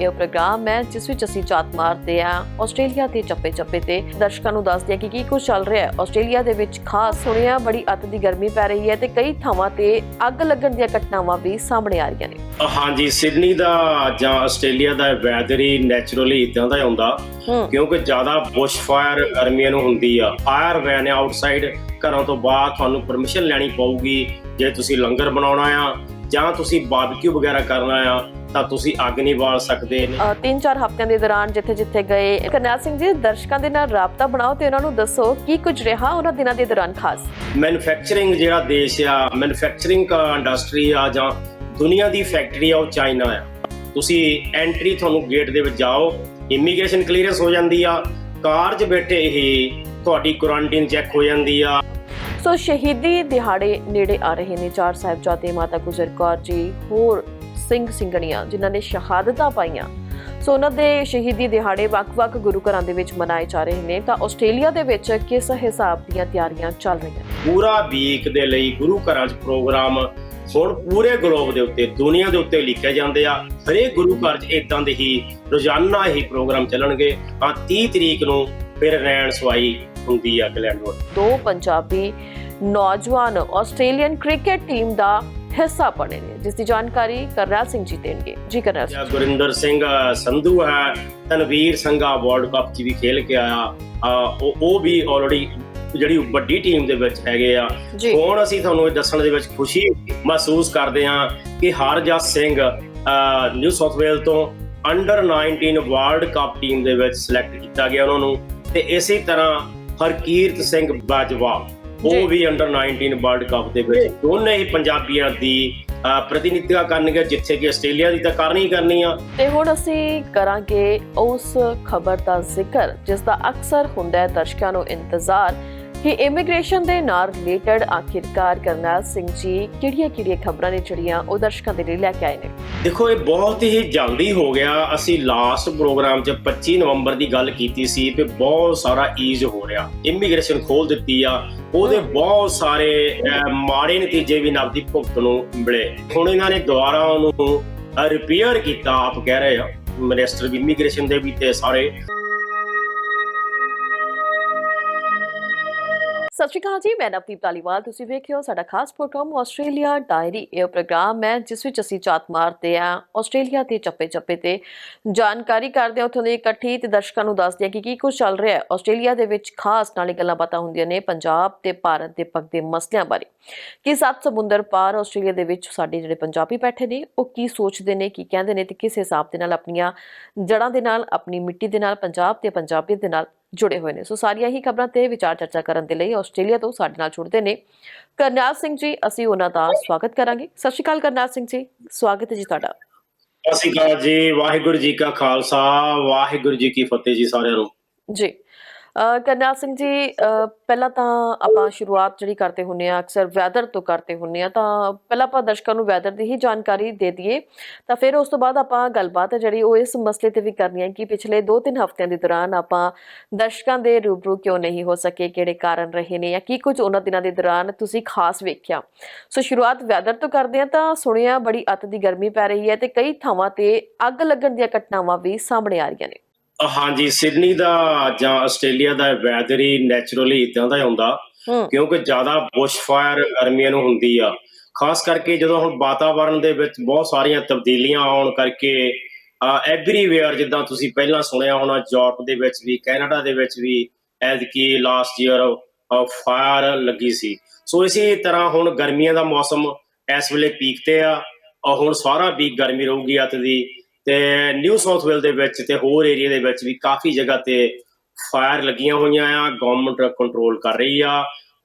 ਇਹ ਪ੍ਰੋਗਰਾਮ ਹੈ ਜਿਸ ਵਿੱਚ ਅਸੀਂ ਝਾਤ ਮਾਰਦੇ ਹਾਂ ਆਸਟ੍ਰੇਲੀਆ ਦੇ ਚੱਪੇ-ਚੱਪੇ ਤੇ। ਦਰਸ਼ਕਾਂ ਨੂੰ ਦੱਸਦੇ ਹਾਂ ਕਿ ਕੀ ਕੁਝ ਚੱਲ ਰਿਹਾ ਹੈ। ਆਸਟ੍ਰੇਲੀਆ ਦੇ ਵਿੱਚ ਖਾਸ ਸੁਣਿਆ ਬੜੀ ਅੱਤ ਦੀ ਗਰਮੀ ਪੈ ਰਹੀ ਹੈ ਤੇ ਕਈ ਥਾਵਾਂ ਤੇ ਅੱਗ ਲੱਗਣ ਦੀਆਂ ਘਟਨਾਵਾਂ ਵੀ ਸਾਹਮਣੇ ਆ ਰਹੀਆਂ ਨੇ। ਹਾਂਜੀ ਸਿਡਨੀ ਦਾ ਜਾਂ ਆਸਟ੍ਰੇਲੀਆ ਦਾ ਵੈਦਰ ਹੀ ਨੇਚਰਲੀ ਇਦਾਂ ਦਾ ਹੀ ਹੁੰਦਾ ਕਿਉਂਕਿ ਜ਼ਿਆਦਾ ਬੁਸ਼ ਫਾਇਰ ਗਰਮੀਆਂ ਨੂੰ ਹੁੰਦੀ ਆ। ਫਾਇਰ ਵੈਨ ਆਊਟਸਾਈਡ ਘਰਾਂ ਤੋਂ ਬਾਹਰ ਤੁਹਾਨੂੰ ਪਰਮਿਸ਼ਨ ਲੈਣੀ ਪਊਗੀ ਜੇ ਤੁਸੀਂ ਲੰਗਰ ਬਣਾਉਣਾ ਆ ਜਾਂ ਤੁਸੀਂ ਬਾਰਬੀਕਿਊ ਵਗੈਰਾ ਕਰਨਾ ਆ ਤਾਂ ਤੁਸੀਂ ਅੱਗ ਨਹੀਂ ਬਾਲ ਸਕਦੇ ਤਿੰਨ ਚਾਰ ਹਫ਼ਤਿਆਂ ਦੇ ਦੌਰਾਨ ਜਿੱਥੇ-ਜਿੱਥੇ ਗਏ ਕਰਨੈਲ ਸਿੰਘ ਜੀ ਦਰਸ਼ਕਾਂ ਦੇ ਨਾਲ ਰਾਬਤਾ ਬਣਾਓ ਤੇ ਉਹਨਾਂ ਨੂੰ ਦੱਸੋ ਕੀ ਕੁਝ ਰਿਹਾ ਉਹਨਾਂ ਦਿਨਾਂ ਦੇ ਦੌਰਾਨ ਖਾਸ। ਮੈਨੂਫੈਕਚਰਿੰਗ ਜਿਹੜਾ ਦੇਸ਼ ਆ ਮੈਨੂਫੈਕਚਰਿੰਗ ਦਾ ਇੰਡਸਟਰੀ ਆ ਜਾਂ ਦੁਨੀਆ ਦੀ ਫੈਕਟਰੀ ਆ ਉਹ ਚਾਈਨਾ ਆ। ਤੁਸੀਂ ਐਂਟਰੀ ਤੁਹਾਨੂੰ ਗੇਟ ਦੇ ਵਿੱਚ ਜਾਓ ਇਮੀਗ੍ਰੇਸ਼ਨ ਕਲੀਅਰੈਂਸ ਹੋ ਜਾਂਦੀ ਆ ਕਾਰ 'ਚ ਬੈਠੇ ਹੀ ਤੁਹਾਡੀ ਕੁਆਰੰਟਾਈਨ ਚੈੱਕ ਹੋ ਜਾਂਦੀ ਆ। ਸੋ ਸ਼ਹੀਦੀ ਦਿਹਾੜੇ ਨੇੜੇ ਆ ਰਹੇ ਨੇ ਚਾਰ ਸਾਹਿਬਜ਼ਾਦੇ ਮਾਤਾ ਗੁਜਰ ਕੌਰ ਜੀ ਹੋਰ ਸਿੰਘ ਸਿੰਘਣੀਆਂ ਜਿਨ੍ਹਾਂ ਨੇ ਸ਼ਹਾਦਤਾਂ ਪਾਈਆਂ। ਸੋ ਉਹਨਾਂ ਦੇ ਸ਼ਹੀਦੀ ਦਿਹਾੜੇ ਵੱਖ-ਵੱਖ ਗੁਰੂ ਘਰਾਂ ਦੇ ਵਿੱਚ ਮਨਾਏ ਜਾ ਰਹੇ ਨੇ। ਤਾਂ ਆਸਟ੍ਰੇਲੀਆ ਦੇ ਵਿੱਚ ਕਿਸ ਹਿਸਾਬ ਦੀਆਂ ਤਿਆਰੀਆਂ ਚੱਲ ਰਹੀਆਂ? ਪੂਰਾ ਵੀਕ ਦੇ ਲਈ ਗੁਰੂ ਘਰਾਂ 'ਚ ਪ੍ਰੋਗਰਾਮ ਹੁਣ ਪੂਰੇ ਗਲੋਬ ਦੇ ਉੱਤੇ ਦੁਨੀਆ ਦੇ ਉੱਤੇ ਲਿਖੇ ਜਾਂਦੇ ਆ। ਹਰੇਕ ਗੁਰੂ ਘਰ 'ਚ ਇਦਾਂ ਦੇ ਹੀ ਰੋਜ਼ਾਨਾ ਹੀ ਪ੍ਰੋਗਰਾਮ ਚੱਲਣਗੇ। ਆ 30 ਤਰੀਕ ਨੂੰ ਫਿਰ ਰੈਣ ਸਵਾਈ ਹੁੰਦੀ ਆ ਗਲੈਂਡਵੁੱਡ ਦੋ ਪੰਜਾਬੀ ਨੌਜਵਾਨ ਆਸਟ੍ਰੇਲੀਅਨ ਕ੍ਰਿਕਟ ਟੀਮ ਦਾ ਹਿੱਸਾ ਬਣੇ ਨੇ ਜਿਸ ਦੀ ਜਾਣਕਾਰੀ ਕਰਨੈਲ ਸਿੰਘ ਜੀ ਦੇਣਗੇ। ਜੀ ਕਰਨੈਲ ਸਿੰਘ ਗੁਰਿੰਦਰ ਸਿੰਘ ਸੰਧੂ ਹੈ ਤਨਵੀਰ ਸੰਘਾ ਵਰਲਡ ਕੱਪ 'ਚ ਵੀ ਖੇਲ ਕੇ ਆਇਆ। ਆ, ਉਹ ਉਹ ਵੀ ਆਲਰੇਡੀ ਜਿਹੜੀ ਵੱਡੀ ਟੀਮ ਦੇ ਵਿੱਚ ਹੈਗੇ ਆ। ਹੁਣ ਅਸੀਂ ਤੁਹਾਨੂੰ ਇਹ ਦੱਸਣ ਦੇ ਵਿੱਚ ਖੁਸ਼ੀ ਮਹਿਸੂਸ ਕਰਦੇ ਹਾਂ ਕਿ Harjas Singh New South Wales ਤੋਂ ਅੰਡਰ 19 ਵਰਲਡ ਕੱਪ ਟੀਮ ਦੇ ਵਿੱਚ ਸਿਲੈਕਟ ਕੀਤਾ ਗਿਆ ਉਹਨਾਂ ਨੂੰ। ਤੇ ਇਸੇ ਤਰ੍ਹਾਂ ਹਰਕੀਰਤ ਸਿੰਘ ਬਾਜਵਾ। ਉਹ ਵੀ ਅੰਡਰ 19 ਵਰਲਡ ਕੱਪ ਦੇ ਵਿੱਚ ਦੋਨੇ ਹੀ ਪੰਜਾਬੀਆਂ ਦੀ ਪ੍ਰਤੀਨਿਧਤਾ ਕਰਨਗੇ ਜਿੱਥੇ ਕਿ ਆਸਟ੍ਰੇਲੀਆ ਦੀ ਤਾਂ ਕਰਨੀ ਹੀ ਕਰਨੀ ਆ। ਤੇ ਹੁਣ ਅਸੀਂ ਕਰਾਂਗੇ ਉਸ ਖਬਰ ਦਾ ਜ਼ਿਕਰ ਜਿਸ ਦਾ ਅਕਸਰ ਹੁੰਦਾ ਹੈ ਦਰਸ਼ਕਾਂ ਨੂੰ ਇੰਤਜ਼ਾਰ ਕਿ ਇਮੀਗ੍ਰੇਸ਼ਨ ਦੇ ਨਾਲ ਰਿਲੇਟਡ ਆਖਿਰਕਾਰ ਕਰਨੈਲ ਸਿੰਘ ਜੀ ਕਿਹੜੀਆਂ-ਕਿਹੜੀਆਂ ਖਬਰਾਂ ਨੇ ਜਿਹੜੀਆਂ ਉਹ ਦਰਸ਼ਕਾਂ ਦੇ ਲਈ ਲੈ ਕੇ ਆਏ ਨੇ? ਦੇਖੋ ਇਹ ਬਹੁਤ ਹੀ ਜਲਦੀ ਹੋ ਗਿਆ। ਅਸੀਂ ਲਾਸਟ ਪ੍ਰੋਗਰਾਮ 'ਚ 25 ਨਵੰਬਰ ਦੀ ਗੱਲ ਕੀਤੀ ਸੀ ਕਿ ਬਹੁਤ ਸਾਰਾ ਈਜ਼ ਹੋ ਰਿਹਾ। ਇਮੀਗ੍ਰੇਸ਼ਨ ਖੋਲ ਦਿੱਤੀ ਆ। ਉਹਦੇ ਬਹੁਤ ਸਾਰੇ ਮਾੜੇ ਨਤੀਜੇ ਵੀ ਨਕਦੀ ਭੁਗਤ ਨੂੰ ਮਿਲੇ। ਹੁਣ ਇਹਨਾਂ ਨੇ ਦੁਬਾਰਾ ਉਹਨੂੰ ਰਿਪੇਅਰ ਕੀਤਾ ਆਪ ਕਹਿ ਰਹੇ ਆ ਮਿਨਿਸਟਰ ਇਮੀਗ੍ਰੇਸ਼ਨ ਦੇ ਵੀ ਤੇ ਸਾਰੇ। ਸਤਿ ਸ਼੍ਰੀ ਅਕਾਲ ਜੀ, ਮੈਂ ਨਵਦੀਪ ਧਾਲੀਵਾਲ। ਤੁਸੀਂ ਵੇਖ ਰਹੇ ਹੋ ਸਾਡਾ ਖਾਸ ਪ੍ਰੋਗਰਾਮ ਆਸਟ੍ਰੇਲੀਆ ਡਾਇਰੀ ਇਹ ਪ੍ਰੋਗਰਾਮ ਹੈ, ਜਿਸ ਵਿੱਚ ਅਸੀਂ ਚਾਤ ਮਾਰਦੇ ਹਾਂ। ਆਸਟ੍ਰੇਲੀਆ ਦੇ ਚੱਪੇ-ਚੱਪੇ ਤੇ ਜਾਣਕਾਰੀ ਕਰਦੇ ਹਾਂ। ਉੱਥੋਂ ਦੀ ਇਕੱਠੀ ਤੇ ਦਰਸ਼ਕਾਂ ਨੂੰ ਦੱਸਦੇ ਹਾਂ ਕਿ ਕੀ ਕੁਝ ਚੱਲ ਰਿਹਾ ਹੈ। ਆਸਟ੍ਰੇਲੀਆ ਦੇ ਵਿੱਚ ਖਾਸ ਨਾਲੇ ਗੱਲਾਂ ਬਾਤਾਂ ਹੁੰਦੀਆਂ ਨੇ ਪੰਜਾਬ ਤੇ ਭਾਰਤ ਦੇ ਪੱਕਦੇ ਮਸਲਿਆਂ ਬਾਰੇ। ਕਿ ਸੱਤ ਸਮੁੰਦਰ ਪਾਰ ਆਸਟ੍ਰੇਲੀਆ ਦੇ ਵਿੱਚ ਸਾਡੇ ਜਿਹੜੇ ਪੰਜਾਬੀ ਬੈਠੇ ਨੇ, ਉਹ ਕੀ ਸੋਚਦੇ ਨੇ, ਕੀ ਕਹਿੰਦੇ ਨੇ ਤੇ ਕਿਸ ਹਿਸਾਬ ਦੇ ਨਾਲ ਆਪਣੀਆਂ ਜੜ੍ਹਾਂ ਦੇ ਨਾਲ, ਆਪਣੀ ਮਿੱਟੀ ਦੇ ਨਾਲ, ਪੰਜਾਬ ਤੇ ਪੰਜਾਬੀਅਤ ਦੇ ਨਾਲ ਜੁੜੇ ਹੋਏ ਨੇ। ਸੋ ਸਾਰੀਆਂ ਹੀ ਖਬਰਾਂ ਤੇ ਵਿਚਾਰ ਚਰਚਾ ਕਰਨ ਦੇ ਲਈ ਆਸਟ੍ਰੇਲੀਆ ਤੋਂ ਸਾਡੇ ਨਾਲ ਜੁੜਦੇ ਨੇ ਕਰਨਾਲ ਸਿੰਘ ਜੀ। ਅਸੀਂ ਉਹਨਾਂ ਦਾ ਸਵਾਗਤ ਕਰਾਂਗੇ। ਸਤਿ ਸ਼੍ਰੀ ਅਕਾਲ ਕਰਨਾਲ ਸਿੰਘ ਜੀ। ਸਵਾਗਤ ਹੈ ਜੀ ਤੁਹਾਡਾ। ਸਤਿ ਸ਼੍ਰੀ ਅਕਾਲ ਜੀ। ਵਾਹਿਗੁਰੂ ਜੀ ਕਾ ਖਾਲਸਾ। ਵਾਹਿਗੁਰੂ ਜੀ ਕੀ ਫਤਿਹ ਜੀ ਸਾਰਿਆਂ ਨੂੰ। ਜੀ। ਕਰਨਾਲ ਸਿੰਘ ਜੀ ਪਹਿਲਾਂ ਤਾਂ ਆਪਾਂ ਸ਼ੁਰੂਆਤ ਜਿਹੜੀ ਕਰਦੇ ਹੁੰਨੇ ਆ, ਅਕਸਰ ਵੈਦਰ ਤੋਂ ਕਰਦੇ ਹੁੰਨੇ ਆ, ਤਾਂ ਪਹਿਲਾਂ ਆਪਾਂ ਦਰਸ਼ਕਾਂ ਨੂੰ ਵੈਦਰ ਦੀ ਹੀ ਜਾਣਕਾਰੀ ਦੇ ਦਈਏ। ਤਾਂ ਫਿਰ ਉਸ ਤੋਂ ਬਾਅਦ ਆਪਾਂ ਗੱਲਬਾਤ ਹੈ ਜਿਹੜੀ ਉਹ ਇਸ ਮਸਲੇ ਤੇ ਵੀ ਕਰਨੀ ਹੈ ਕਿ ਪਿਛਲੇ 2-3 ਹਫ਼ਤਿਆਂ ਦੇ ਦੌਰਾਨ ਆਪਾਂ ਦਰਸ਼ਕਾਂ ਦੇ ਰੂਬਰੂ ਕਿਉਂ ਨਹੀਂ ਹੋ ਸਕੇ, ਕਿਹੜੇ ਕਾਰਨ ਰਹੇ ਨੇ ਜਾਂ ਕੀ ਕੁਝ ਉਹਨਾਂ ਦਿਨਾਂ ਦੇ ਦੌਰਾਨ ਤੁਸੀਂ ਖਾਸ ਵੇਖਿਆ। ਸੋ ਸ਼ੁਰੂਆਤ ਵੈਦਰ ਤੋਂ ਕਰਦੇ ਆ ਤਾਂ ਸੁਣਿਆ ਬੜੀ ਅੱਤ ਦੀ ਗਰਮੀ ਪੈ ਰਹੀ ਹੈ ਤੇ ਕਈ ਥਾਵਾਂ ਤੇ ਅੱਗ ਲੱਗਣ ਦੀਆਂ ਘਟਨਾਵਾਂ ਵੀ ਸਾਹਮਣੇ ਆ ਰਹੀਆਂ ਨੇ। ਹਾਂਜੀ ਸਿਡਨੀ ਦਾ ਜਾਂ ਆਸਟ੍ਰੇਲੀਆ ਦਾ ਵੈਦਰ ਹੀ ਨੇਚਰਲੀ ਇਦਾਂ ਦਾ ਹੀ ਹੁੰਦਾ ਹੂੰ। ਕਿਉਂਕਿ ਜ਼ਿਆਦਾ ਬੁਸ਼ ਫਾਇਰ ਗਰਮੀਆਂ ਨੂੰ ਹੁੰਦੀ ਆ। ਖਾਸ ਕਰਕੇ ਜਦੋਂ ਹੁਣ ਵਾਤਾਵਰਣ ਦੇ ਵਿੱਚ ਬਹੁਤ ਸਾਰੀਆਂ ਤਬਦੀਲੀਆਂ ਆਉਣ ਕਰਕੇ ਐਵਰੀਵੇਅਰ ਜਿੱਦਾਂ ਤੁਸੀਂ ਪਹਿਲਾਂ ਸੁਣਿਆ ਹੋਣਾ ਯੂਰਪ ਦੇ ਵਿੱਚ ਵੀ ਕੈਨੇਡਾ ਦੇ ਵਿੱਚ ਵੀ ਐਤਕੀ ਲਾਸਟ ਈਅਰ ਫਾਇਰ ਲੱਗੀ ਸੀ। ਸੋ ਇਸੇ ਤਰ੍ਹਾਂ ਹੁਣ ਗਰਮੀਆਂ ਦਾ ਮੌਸਮ ਇਸ ਵੇਲੇ ਪੀਕ ਤੇ ਆ ਔਰ ਹੁਣ ਸਾਰਾ ਵੀਕ ਗਰਮੀ ਰਹੂਗੀ ਅੱਤ ਦੀ। ਤੇ ਨਿਊ ਸਾਊਥ ਵੇਲ ਦੇ ਵਿੱਚ ਤੇ ਹੋਰ ਏਰੀਆ ਦੇ ਵਿੱਚ ਵੀ ਕਾਫੀ ਜਗ੍ਹਾ ਤੇ ਫਾਇਰ ਲੱਗੀਆਂ ਹੋਈਆਂ ਆ ਗਵਰਨਮੈਂਟ ਕੰਟਰੋਲ ਕਰ ਰਹੀ ਆ।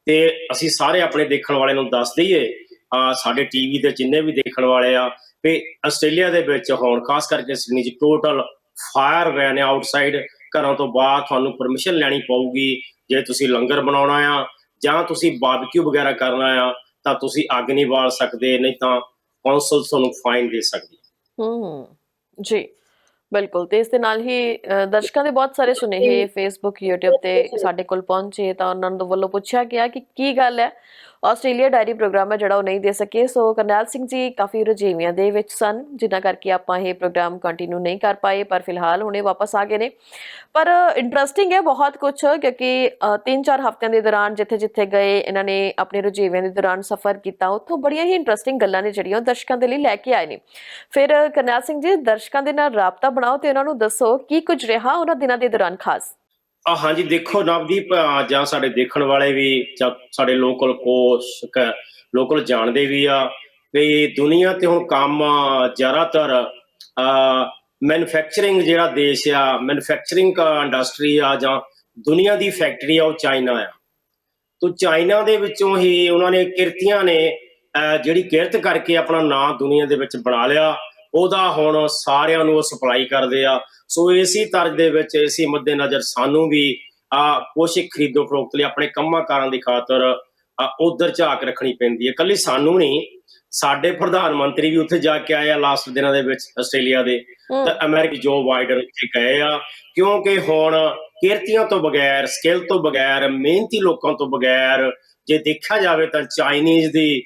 ਤੇ ਅਸੀਂ ਸਾਰੇ ਆਪਣੇ ਦੇਖਣ ਵਾਲੇ ਨੂੰ ਦੱਸ ਦਈਏ, ਆ ਸਾਡੇ ਟੀਵੀ ਤੇ ਜਿੰਨੇ ਵੀ ਦੇਖਣ ਵਾਲੇ ਆ, ਵੀ ਆਸਟ੍ਰੇਲੀਆ ਦੇ ਵਿੱਚ ਹੁਣ ਖਾਸ ਕਰਕੇ ਸਿਡਨੀ 'ਚ ਟੋਟਲ ਫਾਇਰ ਵੈਨ ਆਊਟਸਾਈਡ ਘਰਾਂ ਤੋਂ ਬਾਹਰ ਤੁਹਾਨੂੰ ਪਰਮਿਸ਼ਨ ਲੈਣੀ ਪਊਗੀ। ਜੇ ਤੁਸੀਂ ਲੰਗਰ ਬਣਾਉਣਾ ਆ ਜਾਂ ਤੁਸੀਂ ਬਾਰਬੀਕਿਊ ਵਗੈਰਾ ਕਰਨਾ ਆ, ਤਾਂ ਤੁਸੀਂ ਅੱਗ ਨਹੀਂ ਬਾਲ ਸਕਦੇ, ਨਹੀਂ ਤਾਂ ਕੌਂਸਲ ਤੁਹਾਨੂੰ ਫਾਈਨ ਦੇ ਸਕਦੀ ਹੂੰ। ਜੀ ਬਿਲਕੁਲ। ਤੇ ਇਸ ਦੇ ਨਾਲ ਹੀ ਅ, ਦਰਸ਼ਕਾਂ ਦੇ ਬਹੁਤ ਸਾਰੇ ਸੁਨੇਹੇ ਫੇਸਬੁੱਕ YouTube ਤੇ ਸਾਡੇ ਕੋਲ ਪਹੁੰਚੇ ਤਾਂ ਉਹਨਾਂ ਨੂੰ ਵੱਲੋਂ ਪੁੱਛਿਆ ਗਿਆ ਕਿ ਕੀ ਗੱਲ ਹੈ? ਆਸਟ੍ਰੇਲੀਆ ਡਾਇਰੀ ਪ੍ਰੋਗਰਾਮ ਹੈ ਜਿਹੜਾ ਉਹ ਨਹੀਂ ਦੇ ਸਕੇ। ਸੋ ਕਰਨੈਲ ਸਿੰਘ ਜੀ ਕਾਫੀ ਰੁਝੇਵਿਆਂ ਦੇ ਵਿੱਚ ਸਨ ਜਿਨ੍ਹਾਂ ਕਰਕੇ ਆਪਾਂ ਇਹ ਪ੍ਰੋਗਰਾਮ ਕੰਟੀਨਿਊ ਨਹੀਂ ਕਰ ਪਾਏ, ਪਰ ਫਿਲਹਾਲ ਹੁਣੇ ਵਾਪਸ ਆ ਗਏ ਨੇ। ਪਰ ਇੰਟਰਸਟਿੰਗ ਹੈ ਬਹੁਤ ਕੁਝ ਕਿਉਂਕਿ 3-4 ਹਫ਼ਤਿਆਂ ਦੇ ਦੌਰਾਨ ਜਿੱਥੇ-ਜਿੱਥੇ ਗਏ, ਇਹਨਾਂ ਨੇ ਆਪਣੇ ਰੁਝੇਵਿਆਂ ਦੇ ਦੌਰਾਨ ਸਫ਼ਰ ਕੀਤਾ। ਉੱਥੋਂ ਬੜੀਆਂ ਹੀ ਇੰਟਰਸਟਿੰਗ ਗੱਲਾਂ ਨੇ ਜਿਹੜੀਆਂ ਉਹ ਦਰਸ਼ਕਾਂ ਦੇ ਲਈ ਲੈ ਕੇ ਆਏ ਨੇ। ਫਿਰ ਕਰਨੈਲ ਸਿੰਘ ਜੀ, ਦਰਸ਼ਕਾਂ ਦੇ ਨਾਲ ਰਾਬਤਾ ਬਣਾਓ ਤੇ ਉਹਨਾਂ ਨੂੰ ਦੱਸੋ ਕੀ ਕੁਝ ਰਿਹਾ ਉਹਨਾਂ ਦਿਨਾਂ ਦੇ ਦੌਰਾਨ ਖਾਸ। ਆ ਹਾਂਜੀ, ਦੇਖੋ ਨਵਦੀਪ ਜਾਂ ਸਾਡੇ ਦੇਖਣ ਵਾਲੇ ਵੀ ਜਾਂ ਸਾਡੇ ਲੋਕਲ ਕੋਸ਼ ਲੋਕਲ ਜਾਣਦੇ ਵੀ ਆ ਵੀ ਦੁਨੀਆ ਤੇ ਹੁਣ ਕੰਮ ਜ਼ਿਆਦਾਤਰ ਮੈਨੂਫੈਕਚਰਿੰਗ ਜਿਹੜਾ ਦੇਸ਼ ਆ ਮੈਨੂਫੈਕਚਰਿੰਗ ਇੰਡਸਟਰੀ ਆ ਜਾਂ ਦੁਨੀਆ ਦੀ ਫੈਕਟਰੀ ਆ, ਉਹ ਚਾਈਨਾ ਆ। ਤੋ ਚਾਈਨਾ ਦੇ ਵਿੱਚੋਂ ਹੀ ਉਹਨਾਂ ਨੇ ਕਿਰਤੀਆਂ ਨੇ ਜਿਹੜੀ ਕਿਰਤ ਕਰਕੇ ਆਪਣਾ ਨਾਂ ਦੁਨੀਆ ਦੇ ਵਿੱਚ ਬਣਾ ਲਿਆ। ਉਹਦਾ ਹੁਣ ਸਾਰਿਆਂ ਨੂੰ ਉਹ ਸਪਲਾਈ ਕਰਦੇ ਆ। ਸੋ ਇਸੇ ਤਰ੍ਹਾਂ ਦੇ ਵਿੱਚ ਇਸੇ ਮੱਦੇ ਨਜ਼ਰ ਸਾਨੂੰ ਵੀ ਆ ਕੁਛ ਖਰੀਦੋ ਫਰੋਖਤ ਲਈ ਆਪਣੇ ਕੰਮਾਂ ਕਾਰਾਂ ਦੀ ਖਾਤਰ ਉਧਰ ਝਾਕ ਰੱਖਣੀ ਪੈਂਦੀ ਹੈ। ਕੱਲੀ ਸਾਨੂੰ ਨਹੀਂ ਸਾਡੇ ਪ੍ਰਧਾਨ ਮੰਤਰੀ ਵੀ ਉੱਥੇ ਜਾ ਕੇ ਆਏ ਆ ਲਾਸਟ ਦਿਨਾਂ ਦੇ ਵਿੱਚ ਆਸਟ੍ਰੇਲੀਆ ਦੇ। ਤਾਂ ਅਮਰੀਕੀ ਜੋ ਬਾਈਡਨ ਉੱਥੇ ਗਏ ਆ ਕਿਉਂਕਿ ਹੁਣ ਕਿਰਤੀਆਂ ਤੋਂ ਬਗੈਰ ਸਕਿੱਲ ਤੋਂ ਬਗੈਰ ਮਿਹਨਤੀ ਲੋਕਾਂ ਤੋਂ ਬਗੈਰ ਜੇ ਦੇਖਿਆ ਜਾਵੇ ਤਾਂ ਚਾਈਨੀਜ਼ ਦੀ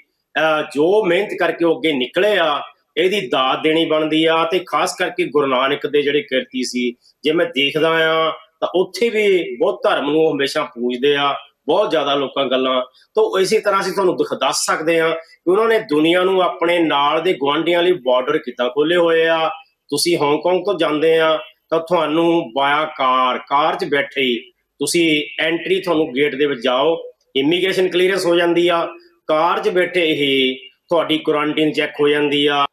ਜੋ ਮਿਹਨਤ ਕਰਕੇ ਉਹ ਅੱਗੇ ਨਿਕਲੇ ਆ ਇਹਦੀ ਦਾਤ ਦੇਣੀ ਬਣਦੀ ਆ ਤੇ ਖਾਸ ਕਰਕੇ ਗੁਰੂ ਨਾਨਕ ਦੇ ਜਿਹੜੇ ਕਿਰਤੀ ਸੀ, ਜੇ ਮੈਂ ਦੇਖਦਾ ਆ, ਤਾਂ ਉੱਥੇ ਵੀ ਬਹੁਤ ਧਰਮ ਨੂੰ ਹਮੇਸ਼ਾ ਪੂਜਦੇ ਆ, ਬਹੁਤ ਜ਼ਿਆਦਾ ਲੋਕਾਂ ਗੱਲਾਂ। ਤੋਂ ਇਸੇ ਤਰ੍ਹਾਂ ਅਸੀਂ ਤੁਹਾਨੂੰ ਦਿਖ- ਦੱਸ ਸਕਦੇ ਆ ਕਿ ਉਹਨਾਂ ਨੇ ਦੁਨੀਆ ਨੂੰ ਆਪਣੇ ਨਾਲ ਦੇ ਗੁਆਂਢੀਆਂ ਲਈ ਬਾਰਡਰ ਕਿੱਦਾਂ ਖੋਲੇ ਹੋਏ ਆ। ਤੁਸੀਂ ਹਾਂਗਕਾਂਗ ਤੋਂ ਜਾਂਦੇ ਆ, ਤਾਂ ਤੁਹਾਨੂੰ ਬਾਇਆ ਕਾਰ ਕਾਰ 'ਚ ਬੈਠੇ ਹੀ ਤੁਸੀਂ ਐਂਟਰੀ ਤੁਹਾਨੂੰ ਗੇਟ ਦੇ ਵਿੱਚ ਜਾਓ ਇਮੀਗ੍ਰੇਸ਼ਨ ਕਲੀਅਰੈਂਸ ਹੋ ਜਾਂਦੀ ਆ। ਕਾਰ 'ਚ ਬੈਠੇ ਹੀ ਤੁਹਾਡੀ ਕੁਆਰੰਟਾਈਨ ਚੈੱਕ ਹੋ ਜਾਂਦੀ ਆ।